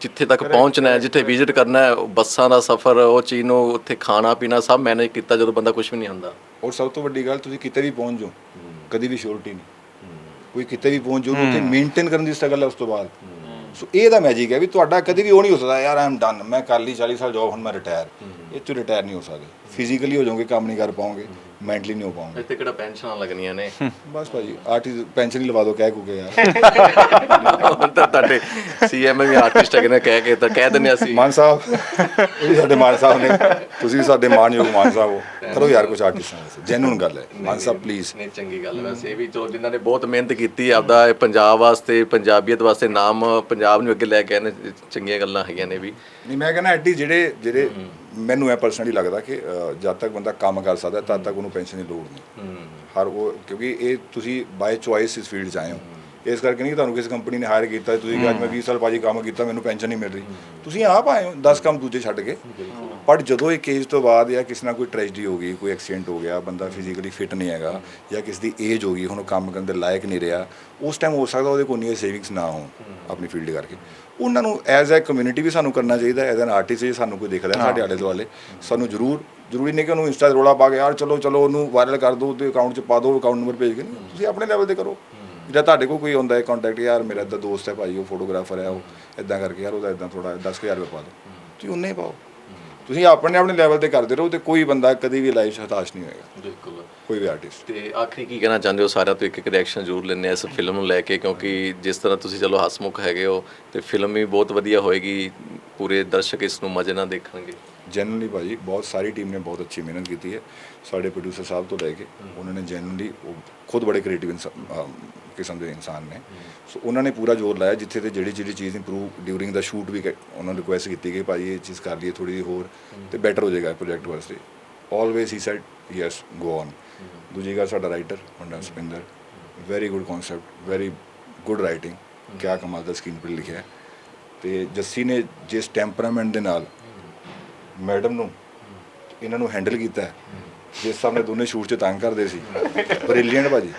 ਜਿੱਥੇ ਤੱਕ ਪਹੁੰਚਣਾ ਹੈ ਜਿੱਥੇ ਵਿਜ਼ਿਟ ਕਰਨਾ ਹੈ ਬੱਸਾਂ ਦਾ ਸਫ਼ਰ ਉਹ ਚੀਜ਼ ਨੂੰ ਉੱਥੇ ਖਾਣਾ ਪੀਣਾ ਸਭ ਮੈਨੇਜ ਕੀਤਾ ਜਦੋਂ ਬੰਦਾ ਕੁਝ ਵੀ ਨਹੀਂ ਹੁੰਦਾ। ਔਰ ਸਭ ਤੋਂ ਵੱਡੀ ਗੱਲ ਤੁਸੀਂ ਕਿਤੇ ਵੀ ਪਹੁੰਚ ਜਾਓ ਕਦੀ ਵੀ ਸ਼ੋਰਟੀ ਨਹੀਂ। ਕੋਈ ਕਿਤੇ ਵੀ ਪਹੁੰਚ ਜਾਓ ਉੱਥੇ ਮੇਨਟੇਨ ਕਰਨ ਦੀ ਸਟਰਗਲ ਹੈ ਉਸ ਤੋਂ ਬਾਅਦ। ਸੋ ਇਹ ਦਾ ਮੈਜਿਕ ਹੈ ਵੀ ਤੁਹਾਡਾ ਕਦੀ ਵੀ ਉਹ ਨਹੀਂ ਹੋ ਸਕਦਾ ਯਾਰ ਆਮ ਡਨ ਮੈਂ ਕਰ ਲਈ 40 ਸਾਲ ਜੌਬ ਹੁਣ ਮੈਂ ਰਿਟਾਇਰ ਇਹ ਤੋਂ ਰਿਟਾਇਰ ਨਹੀਂ ਹੋ ਸਕਦੇ। ਫਿਜ਼ੀਕਲੀ ਹੋ ਜਾਓਗੇ ਕੰਮ ਨਹੀਂ ਕਰ ਪਾਓਗੇ ਮੈਂਟਲੀ ਨਹੀਂ ਹੋ ਪਾਓਗੇ। ਇੱਥੇ ਕਿਹੜਾ ਪੈਨਸ਼ਨਾਂ ਲੱਗਣੀਆਂ ਨੇ? ਬਸ ਭਾਜੀ ਆਰਟਿਸਟ ਪੈਨਸ਼ਨ ਹੀ ਲਵਾ ਦਿਓ ਕਹਿ ਕੁਕੇ ਯਾਰ। ਹੁਣ ਤਾਂ ਤੁਹਾਡੇ ਸੀਐਮ ਵੀ ਆਰਟਿਸਟ ਹੈਗੇ ਨੇ ਕਹਿ ਕੇ ਤਾਂ ਕਹਿ ਦਿੰਦੇ ਅਸੀਂ। ਮਾਨ ਸਾਹਿਬ ਇਹ ਸਾਡੇ ਮਾਨ ਸਾਹਿਬ ਨੇ। ਤੁਸੀਂ ਸਾਡੇ ਮਾਨਯੋਗ ਮਾਨ ਸਾਹਿਬ ਹੋ। ਕਰੋ ਯਾਰ ਕੁਝ ਆਰਟਿਸਟਾਂ ਵਾਸਤੇ ਜੈਨੂਨ ਗੱਲ ਹੈ। ਮਾਨ ਸਾਹਿਬ ਪਲੀਜ਼ ਨਹੀਂ ਚੰਗੀ ਗੱਲ ਵੈਸੇ ਇਹ ਵੀ ਚਲੋ ਜਿਨ੍ਹਾਂ ਨੇ ਬਹੁਤ ਮਿਹਨਤ ਕੀਤੀ ਆਪਦਾ ਇਹ ਪੰਜਾਬ ਵਾਸਤੇ ਪੰਜਾਬੀਅਤ ਵਾਸਤੇ ਨਾਮ ਪੰਜਾਬ ਨੂੰ ਅੱਗੇ ਲੈ ਕੇ ਆਏ ਨੇ ਚੰਗੀਆਂ ਗੱਲਾਂ ਹੈਗੀਆਂ ਨੇ ਵੀ। ਨਹੀਂ ਮੈਂ ਕਹਿੰਦਾ ਐਡੀ ਜਿਹੜੇ ਜਿਹੜੇ ਮੈਨੂੰ ਇਹ ਪਰਸਨਲੀ ਲੱਗਦਾ ਕਿ ਜਦ ਤੱਕ ਬੰਦਾ ਕੰਮ ਕਰ ਸਕਦਾ ਤਦ ਤੱਕ ਉਹਨੂੰ ਪੈਨਸ਼ਨ ਦੀ ਲੋੜ ਨਹੀਂ। ਹਰ ਉਹ ਕਿਉਂਕਿ ਇਹ ਤੁਸੀਂ ਬਾਈ ਚੁਆਇਸ ਇਸ ਫੀਲਡ 'ਚ ਆਏ ਹੋ। ਇਸ ਕਰਕੇ ਨਹੀਂ ਤੁਹਾਨੂੰ ਕਿਸੇ ਕੰਪਨੀ ਨੇ ਹਾਇਰ ਕੀਤਾ ਤੁਸੀਂ ਅੱਜ ਮੈਂ 20 ਸਾਲ ਬਾਜੀ ਕੰਮ ਕੀਤਾ ਮੈਨੂੰ ਪੈਨਸ਼ਨ ਨਹੀਂ ਮਿਲ ਰਹੀ। ਤੁਸੀਂ ਆਪ ਆਏ ਹੋ 10 ਕੰਮ ਦੂਜੇ ਛੱਡ ਕੇ। ਪਰ ਜਦੋਂ ਇੱਕ ਏਜ ਤੋਂ ਬਾਅਦ ਜਾਂ ਕਿਸੇ ਨਾਲ ਕੋਈ ਟ੍ਰੈਜਡੀ ਹੋ ਗਈ ਕੋਈ ਐਕਸੀਡੈਂਟ ਹੋ ਗਿਆ ਬੰਦਾ ਫਿਜ਼ੀਕਲੀ ਫਿਟ ਨਹੀਂ ਹੈਗਾ ਜਾਂ ਕਿਸੇ ਦੀ ਏਜ ਹੋ ਗਈ ਹੁਣ ਕੰਮ ਕਰਨ ਦੇ ਲਾਇਕ ਨਹੀਂ ਰਿਹਾ ਉਸ ਟਾਈਮ ਹੋ ਸਕਦਾ ਉਹਦੇ ਕੋਲ ਨਹੀਂ ਸੇਵਿੰਗਸ ਨਾ ਹੋਣ ਆਪਣੀ ਫੀਲਡ ਕਰਕੇ। ਉਹਨਾਂ ਨੂੰ ਐਜ਼ ਅ ਕਮਿਊਨਿਟੀ ਵੀ ਸਾਨੂੰ ਕਰਨਾ ਚਾਹੀਦਾ ਐਜ਼ ਐਨ ਆਰਟਿਸਟ ਜੇ ਸਾਨੂੰ ਕੋਈ ਦਿਖਦਾ ਸਾਡੇ ਆਲੇ ਦੁਆਲੇ। ਸਾਨੂੰ ਜ਼ਰੂਰ ਜ਼ਰੂਰੀ ਨਹੀਂ ਕਿ ਉਹਨੂੰ ਇੰਸਟਾ 'ਤੇ ਰੋਲਾ ਪਾ ਕੇ ਯਾਰ ਚਲੋ ਚਲੋ ਉਹਨੂੰ ਵਾਇਰਲ ਕਰ ਦਿਓ ਉਹਦੇ ਅਕਾਊਂਟ 'ਚ ਪਾ ਦਿਓ ਅਕਾਊਂਟ ਨੰਬਰ ਭੇਜ ਕੇ। ਨਹੀਂ ਤੁਸੀਂ ਆਪਣੇ ਲੈਵਲ ਤੇ ਕਰੋ। ਜਿਹੜਾ ਤੁਹਾਡੇ ਕੋਲ ਕੋਈ ਹੁੰਦਾ ਹੈ ਕੰਟੈਕਟ ਯਾਰ ਮੇਰਾ ਇੱਦਾਂ ਦੋਸਤ ਹੈ ਭਾਈ ਉਹ ਫੋਟੋਗ੍ਰਾਫਰ ਹੈ ਉਹ ਇਦਾਂ ਕਰਕੇ ਯਾਰ ਉਹਦਾ ਇਦਾਂ ਥੋੜਾ 10000 ਰੁਪਏ ਪਾ ਦਿਓ। ਤੁਸੀਂ ਉਹਨੇ ਪਾਓ। ਤੁਸੀਂ ਆਪਣੇ ਆਪਣੇ ਲੈਵਲ ਤੇ ਕਰਦੇ ਰਹੋ ਤੇ ਕੋਈ ਬੰਦਾ ਕਦੀ ਵੀ ਲਾਈਫ 'ਚ ਹਤਾਸ਼ ਨਹੀਂ ਹੋਏਗਾ। ਬਿਲਕੁਲ। ਕੋਈ ਵੀ ਆਰਟਿਸਟ ਤੇ ਆਖਰੀ ਕੀ ਕਹਿਣਾ ਚਾਹੁੰਦੇ ਹੋ? ਸਾਰਿਆਂ ਤੋਂ ਇੱਕ ਇੱਕ ਰਿਐਕਸ਼ਨ ਜ਼ਰੂਰ ਲੈਣੇ ਆ ਇਸ ਫਿਲਮ ਨੂੰ ਲੈ ਕੇ ਕਿਉਂਕਿ ਜਿਸ ਤਰ੍ਹਾਂ ਤੁਸੀਂ ਚਲੋ ਹਸਮੁਖ ਹੈਗੇ ਹੋ ਤੇ ਫਿਲਮ ਵੀ ਬਹੁਤ ਵਧੀਆ ਹੋਏਗੀ। ਪੂਰੇ ਦਰਸ਼ਕ ਇਸ ਨੂੰ ਮਜ਼ੇ ਨਾਲ ਦੇਖਣਗੇ। ਜੈਨੂਨਲੀ ਭਾਜੀ ਬਹੁਤ ਸਾਰੀ ਟੀਮ ਨੇ ਬਹੁਤ ਅੱਛੀ ਮਿਹਨਤ ਕੀਤੀ ਹੈ। ਸਾਡੇ ਪ੍ਰੋਡਿਊਸਰ ਸਾਹਿਬ ਤੋਂ ਲੈ ਕੇ ਉਹਨਾਂ ਨੇ ਜੈਨੂਨਲੀ ਖੁਦ ਬੜੇ ਕ੍ਰੀਏਟਿਵ ਕਿਸਮ ਦੇ ਇਨਸਾਨ ਨੇ। ਸੋ ਉਹਨਾਂ ਨੇ ਪੂਰਾ ਜ਼ੋਰ ਲਾਇਆ ਜਿੱਥੇ ਤੇ ਜਿਹੜੀ ਜਿਹੜੀ ਚੀਜ਼ ਇੰਪਰੂਵ ਡਿਊਰਿੰਗ ਦਾ ਸ਼ੂਟ ਵੀ ਉਹਨਾਂ ਨੂੰ ਰਿਕੁਐਸਟ ਕੀਤੀ ਕਿ ਭਾਜੀ ਇਹ ਚੀਜ਼ ਕਰ ਲਈਏ ਥੋੜੀ ਜਿਹੀ ਹੋਰ ਤੇ ਬੈਟਰ ਹੋ ਜਾਏਗਾ ਪ੍ਰੋਜੈਕਟ ਵਾਸਤੇ। Always he said yes go on ਦੂਜੀ ਗੱਲ ਸਾਡਾ ਰਾਈਟਰ ਮੁੰਡਾ Supinder very good concept very good writing ਕਿਆ ਕਮਾਲ ਦਾ ਸਕਰੀਨ ਪਰ ਲਿਖਿਆ। ਤੇ ਜੱਸੀ ਨੇ ਜਿਸ ਟੈਂਪਰਾਮੈਂਟ ਦੇ ਨਾਲ ਮੈਡਮ ਨੂੰ ਇਹਨਾਂ ਨੂੰ ਹੈਂਡਲ ਕੀਤਾ ਜਿਸ ਸਾਹਮਣੇ ਦੋਨੇ ਸ਼ੂਟ 'ਚ ਤੰਗ ਕਰਦੇ ਸੀ। ਬ੍ਰਿਲੀਅੰਟ ਭਾਜੀ।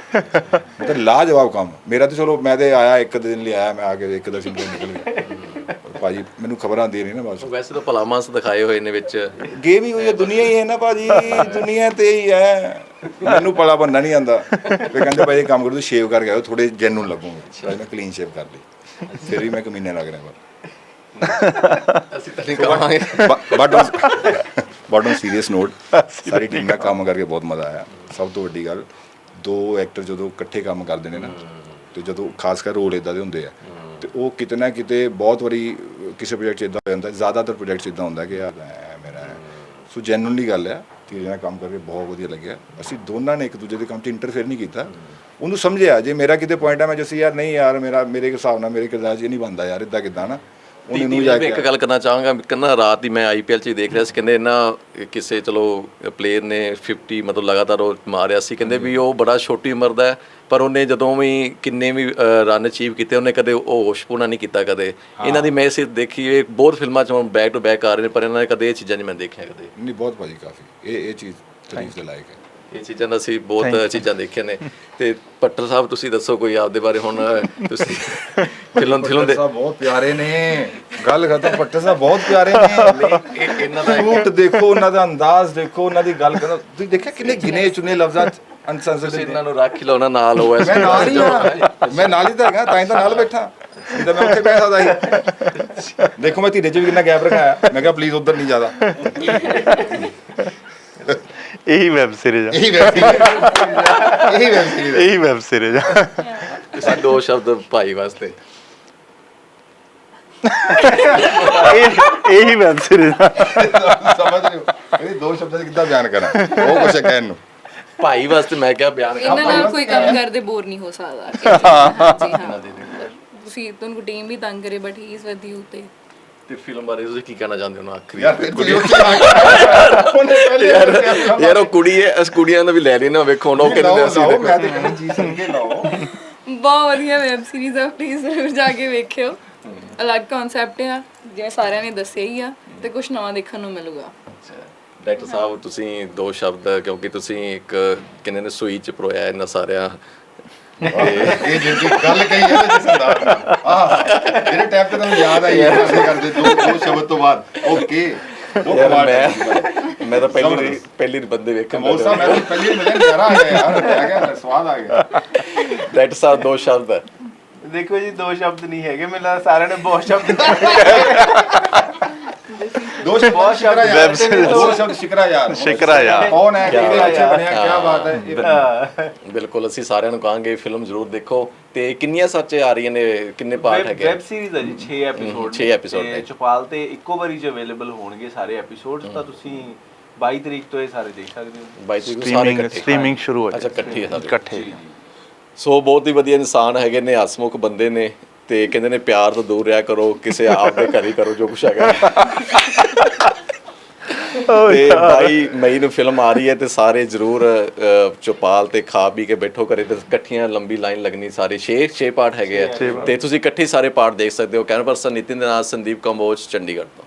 ਮਤਲਬ ਲਾਜਵਾਬ ਕੰਮ। ਮੇਰਾ ਤਾਂ ਚਲੋ ਮੈਂ ਤੇ ਆਇਆ ਇੱਕ ਦਿਨ ਲਈ ਆਇਆ ਮੈਂ ਆ ਕੇ ਇੱਕ ਦਾ ਸਿੰਗਲ ਨਿਕਲ ਗਿਆ। ਭਾਜੀ ਮੈਨੂੰ ਖਬਰਾਂ ਦੇ ਰਹੀ ਨਾ ਬਸ। ਵੈਸੇ ਤਾਂ ਭਲਾਮਾਸ ਦਿਖਾਏ ਹੋਏ ਨੇ ਵਿੱਚ। ਗੇਮ ਹੀ ਹੋਈ ਹੈ ਦੁਨੀਆ ਹੀ ਹੈ ਨਾ ਭਾਜੀ ਦੁਨੀਆ ਤੇ ਹੀ ਹੈ। ਮੈਨੂੰ ਪਲਾ ਬੰਨਾ ਨਹੀਂ ਆਂਦਾ ਫੇ ਕਹਿੰਦੇ ਭਾਈ ਇਹ ਕੰਮ ਕਰੋ ਤੁਸੀਂ ਸ਼ੇਵ ਕਰਕੇ ਆਓ ਥੋੜੇ ਜੈਨੂਨ ਲੱਗੋਗੇ। ਤਾਂ ਮੈਂ ਕਲੀਨ ਸ਼ੇਵ ਕਰ ਲਈ। ਫਿਰ ਵੀ ਮੈਂ ਕਮੀਨੇ ਲੱਗ ਰਿਹਾ ਪਰ ਅਸੀਂ ਤਾਂ ਨਹੀਂ ਕਹਾਂਗੇ but but on serious note sorry team ਨਾਲ ਕੰਮ ਕਰਕੇ ਬਹੁਤ ਮਜ਼ਾ ਆਇਆ। ਸਭ ਤੋਂ ਵੱਡੀ ਗੱਲ ਦੋ ਐਕਟਰ ਜਦੋਂ ਇਕੱਠੇ ਕੰਮ ਕਰਦੇ ਨੇ ਨਾ ਤੇ ਜਦੋਂ ਖਾਸ ਕਰ ਰੋਲ ਇਦਾਂ ਦੇ ਹੁੰਦੇ ਆ ਤੇ ਉਹ ਕਿਤੇ ਨਾ ਕਿਤੇ ਬਹੁਤ ਵਾਰੀ ਕਿਸੇ ਪ੍ਰੋਜੈਕਟ 'ਚ ਇਦਾਂ ਹੋ ਜਾਂਦਾ ਜ਼ਿਆਦਾਤਰ ਪ੍ਰੋਜੈਕਟ 'ਚ ਇਦਾਂ ਹੁੰਦਾ ਕਿ ਯਾਰ ਮੇਰਾ। ਸੋ ਜੈਨੂਨਲੀ ਗੱਲ ਆ ਤੀਰੇ ਨਾਲ ਕੰਮ ਕਰਕੇ ਬਹੁਤ ਵਧੀਆ ਲੱਗਿਆ। ਅਸੀਂ ਦੋਨਾਂ ਨੇ ਇੱਕ ਦੂਜੇ ਦੇ ਕੰਮ 'ਚ ਇੰਟਰਫੇਅਰ ਨਹੀਂ ਕੀਤਾ। ਉਹਨੂੰ ਸਮਝਿਆ ਜੇ ਮੇਰਾ ਕਿਤੇ ਪੁਆਇੰਟ ਆ ਮੈਂ ਜੱਸੀ ਯਾਰ ਨਹੀਂ ਯਾਰ ਮੇਰਾ ਮੇਰੇ ਹਿਸਾਬ ਨਾਲ ਮੇਰੇ ਕਿਰਦਾਰ 'ਚ ਇਹ ਨਹੀਂ ਬੰਦਾ ਯਾਰ ਇਦਾਂ ਕਿਦਾਂ ਨਾ। ਉਹਨੇ ਨੂੰ ਜਾ ਕੇ ਇੱਕ ਗੱਲ ਕਰਨਾ ਚਾਹਾਂਗਾ ਕਹਿੰਦਾ ਰਾਤ ਹੀ ਮੈਂ ਆਈਪੀਐਲ 'ਚ ਹੀ ਦੇਖ ਰਿਹਾ ਸੀ ਕਹਿੰਦੇ ਇਹਨਾਂ ਕਿਸੇ ਚਲੋ ਪਲੇਅਰ ਨੇ 50 ਮਤਲਬ ਲਗਾਤਾਰ ਉਹ ਮਾਰਿਆ ਸੀ ਕਹਿੰਦੇ ਵੀ ਉਹ ਬੜਾ ਛੋਟੀ ਉਮਰ ਦਾ ਹੈ, ਪਰ ਉਹਨੇ ਜਦੋਂ ਵੀ ਕਿੰਨੇ ਵੀ ਰਨ ਅਚੀਵ ਕੀਤੇ ਉਹਨੇ ਕਦੇ ਉਹ ਹੋਸ਼ਪੂਣਾ ਨਹੀਂ ਕੀਤਾ ਕਦੇ। ਇਹਨਾਂ ਦੀ ਮੈਂ ਸਿਰਫ ਦੇਖੀ ਇਹ ਬਹੁਤ ਫਿਲਮਾਂ 'ਚ ਬੈਕ ਟੂ ਬੈਕ ਆ ਰਹੇ ਨੇ ਪਰ ਇਹਨਾਂ ਨੇ ਕਦੇ ਇਹ ਚੀਜ਼ਾਂ ਨਹੀਂ ਮੈਂ ਦੇਖਿਆ ਕਦੇ। ਨਹੀਂ ਬਹੁਤ ਭਾਜੀ ਕਾਫੀ ਇਹ ਇਹ ਚੀਜ਼ ਤਾਰੀਫ ਦੇ ਲਾਇਕ ਹੈ। ਇਹ ਚੀਜ਼ਾਂ ਦਾ ਅਸੀਂ ਬਹੁਤ ਚੀਜ਼ਾਂ ਦੇਖੀਆਂ ਨੇ। ਤੇ ਪੱਟਰ ਸਾਹਿਬ ਤੁਸੀਂ ਦੱਸੋ ਕੋਈ ਆਪਦੇ ਬਾਰੇ ਹੁਣ ਤੁਸੀਂ ਫਿਲਮ ਫਿਲਮ ਦੇ ਸਾਹਿਬ ਬਹੁਤ ਪਿਆਰੇ ਨੇ। ਗੱਲ ਖਤਮ ਪੱਟੇ ਸਾਹਿਬ ਬਹੁਤ ਪਿਆਰੇ ਨੇ। <laughs> ਇਹ- ਇਹਨਾਂ ਦਾ ਸ਼ੂਟ ਦੇਖੋ ਉਹਨਾਂ ਦਾ ਅੰਦਾਜ਼ ਦੇਖੋ ਉਹਨਾਂ ਦੀ ਗੱਲ ਕਰੋ। ਤੁਸੀਂ ਦੇਖਿਆ ਕਿੰਨੇ ਗਿਨੇ ਚੁਨੇ ਲਫ਼ਜ਼ਾਂ ਅਨਸੈਂਸਰਡ ਇਹਨਾਂ ਨੂੰ ਰੱਖ ਹੀ ਲਓ ਨਾ ਨਾਲ ਉਹ ਮੈਂ ਨਾਲ ਹੀ ਮੈਂ ਨਾਲ ਹੀ ਤਾਂ ਹੈਗਾ ਤਾਂ ਹੀ ਤਾਂ ਨਾਲ ਬੈਠਾ। ਜਿੱਦਾਂ ਮੈਂ ਉੱਥੇ ਬੈਠਾ ਸੀ। ਦੇਖੋ ਮੈਂ ਧੀਰੇ ਚ ਵੀ ਕਿੰਨਾ ਗੈਪ ਰਖਾਇਆ। ਮੈਂ ਕਿਹਾ ਪਲੀਜ਼ ਉਧਰ ਨਹੀਂ ਜ਼ਿਆਦਾ। ਇਹੀ ਵੈਬ ਸੀਰੀਜ਼ ਆ। ਇਹੀ ਵੈਬ ਇਹੀ ਵੈਬ ਸੀਰੀਜ਼ ਇਹੀ ਵੈਬ ਸੀਰੀਜ਼ ਆ। ਤੁਸੀਂ ਦੋ ਸ਼ਬਦ ਭਾਈ ਵਾਸਤੇ। ਇਹ ਇਹੀ ਵੈਬ ਸੀਰੀਜ਼ ਆ। ਸਮਝ ਰਹੇ ਹੋ? ਇਹ ਦੋ ਸ਼ਬਦਾਂ ਚ ਕਿੱਦਾਂ ਬਿਆਨ ਕਰਾਂ? ਉਹ ਕੁਛ ਹੈ ਕਹਿਣ ਨੂੰ। ਭਾਈ ਵਾਸਤੇ ਮੈਂ ਕਿਹਾ ਬਿਆਨ ਕਰ। ਇਹਨਾਂ ਨਾਲ ਕੋਈ ਕੰਮ ਕਰਦੇ ਬੋਰ ਨਹੀਂ ਹੋ ਸਕਦਾ। <laughs> ਹਾਂਜੀ ਹਾਂ। ਤੁਸੀਂ ਤੁਹਾਨੂੰ ਟੀਮ ਵੀ ਤੰਗ ਕਰੇ but he is with you ਤੇ ਤੇ ਫਿਲਮ ਬਾਰੇ ਤੁਸੀਂ ਕੀ ਕਹਿਣਾ ਚਾਹੁੰਦੇ ਹੋ ਨਾ ਆਖਰੀ? ਯਾਰ ਫਿਰ ਉਹਨੇ ਪਹਿਲੇ ਯਾਰ ਯਾਰ ਉਹ ਕੁੜੀ ਹੈ ਅਸ ਕੁੜੀਆਂ ਦਾ ਵੀ ਲੈ ਲੈਣਾ ਵੇਖੋ ਹੁਣ ਉਹ ਕਹਿੰਦੇ ਅਸੀਂ ਦੇਖੋ। ਮੈਂ ਤੇ ਕਹਿੰਦਾ ਜੀ ਸੁਣ ਕੇ ਲਾਓ। ਬਹੁਤ ਵਧੀਆ ਵੈਬ ਸੀਰੀਜ਼ ਆ ਪਲੀਜ਼ ਜ਼ਰੂਰ ਜਾ ਕੇ ਵੇਖਿਓ। ਅਲੱਗ ਕਨਸੈਪਟ ਆ ਜਿਵੇਂ ਸਾਰਿਆਂ ਨੇ ਦੱਸਿਆ ਹੀ ਆ ਤੇ ਕੁਝ ਨਵਾਂ ਦੇਖਣ ਨੂੰ ਮਿਲੂਗਾ। ਡਾਕਟਰ ਸਾਹਿਬ ਤੁਸੀਂ ਦੋ ਸ਼ਬਦ ਕਿਉਂਕਿ ਤੁਸੀਂ ਇੱਕ ਕਿੰਨੇ ਨੇ ਸੂਈ ਚ ਪਰੋਇਆ ਇਹਨਾਂ ਸਾਰਿਆਂ ਇਹ ਜਿਹੜੀ ਗੱਲ ਕਹੀ ਹੈ ਨਾ ਆਹ ਜਿਹੜੇ ਟੈਪ ਤੇ ਤੁਹਾਨੂੰ ਯਾਦ ਆਈ ਹੈ ਅਸੀਂ ਕਰਦੇ ਦੋ ਦੋ ਸ਼ਬਦ ਤੋਂ ਬਾਅਦ। ਓਕੇ ਉਹ ਕਮਾਲ ਮੈਂ ਮੈਂ ਤਾਂ ਪਹਿਲੀ ਪਹਿਲੀ ਬੰਦੇ ਵੇਖਣ ਮੌਸਮ ਸਾਹਿਬ ਮੈਂ ਤਾਂ ਪਹਿਲੀ ਮਜ਼ਾ ਨਜ਼ਾਰਾ ਆ ਗਿਆ ਯਾਰ। ਆ ਗਿਆ ਸਵਾਦ ਆ ਗਿਆ। ਡਾਕਟਰ ਸਾਹਿਬ ਦੋ ਸ਼ਬਦ। ਦੇਖੋ ਜੀ ਦੋ ਸ਼ਬਦ ਨਹੀਂ ਹੈਗੇ ਮੈਨੂੰ ਸਾਰਿਆਂ ਨੇ ਬਹੁਤ ਸ਼ਬਦ ਦੋ ਸ਼ਬਦ Web series। ਦੋ ਸ਼ਬਦ ਸ਼ਿਕਰਾ ਯਾਰ ਸ਼ਿਕਰਾ ਯਾਰ। ਕੌਣ ਹੈ ਕਿਹਦੇ ਬਣਿਆ ਕੀ ਬਾਤ ਹੈ ਬਿਲਕੁਲ ਅਸੀਂ ਸਾਰਿਆਂ ਨੂੰ ਕਹਾਂਗੇ ਫਿਲਮ ਜ਼ਰੂਰ ਦੇਖੋ ਤੇ ਕਿੰਨੀਆਂ ਸੱਚੇ ਆ ਰਹੀਆਂ ਨੇ ਕਿੰਨੇ ਪਾਰਟ ਹੈਗੇ? ਵੈਬ ਸੀਰੀਜ਼ ਹੈ ਜੀ 6 ਐਪੀਸੋਡ ਛੇ episode ਨੇ। ਚੁਪਾਲ ਤੇ ਇੱਕੋ ਵਾਰੀ ਚ ਅਵੇਲੇਬਲ ਹੋਣਗੇ ਸਾਰੇ ਐਪੀਸੋਡਸ ਤਾਂ ਤੁਸੀਂ 22 ਤਰੀਕ ਤੋਂ ਇਹ ਸਾਰੇ ਦੇਖ ਸਕਦੇ ਹੋ ਬਾਈ ਤੁਸੀਂ ਸਾਰੇ ਸਟ੍ਰੀਮਿੰਗ ਇਕੱਠੇ ਸਟ੍ਰੀਮਿੰਗ ਸ਼ੁਰੂ ਹੋ ਅੱਛਾ ਇਕੱਠੇ ਸਾਰੇ ਇਕੱਠੇ ਸੋ ਬਹੁਤ ਹੀ ਵਧੀਆ ਇਨਸਾਨ ਹੈਗੇ ਨੇ ਹਸਮੁਖ ਬੰਦੇ ਨੇ। ਤੇ ਕਹਿੰਦੇ ਨੇ ਪਿਆਰ ਤੋਂ ਦੂਰ ਰਿਹਾ ਕਰੋ ਕਿਸੇ ਆਪ ਦੇ ਘਰ ਹੀ ਕਰੋ ਜੋ ਕੁਛ ਹੈਗਾ। ਤੇ ਬਾਈ ਮਈ ਨੂੰ ਫਿਲਮ ਆ ਰਹੀ ਹੈ ਤੇ ਸਾਰੇ ਜਰੂਰ ਚੌਪਾਲ ਤੇ ਖਾ ਪੀ ਕੇ ਬੈਠੋ ਕਰੇ ਤੇ ਇਕੱਠੀਆਂ ਲੰਬੀ ਲਾਈਨ ਲੱਗਣੀ ਸਾਰੇ। 6 6 ਪਾਰਟ ਹੈਗੇ ਆ। ਤੇ ਤੁਸੀਂ ਇਕੱਠੇ ਸਾਰੇ ਪਾਰਟ ਦੇਖ ਸਕਦੇ ਹੋ। ਕੈਮਰਾ ਪਰਸਨ ਨਿਤਿਨ ਦੇ ਨਾਲ ਸੰਦੀਪ ਕੰਬੋਜ ਚੰਡੀਗੜ੍ਹ ਤੋਂ।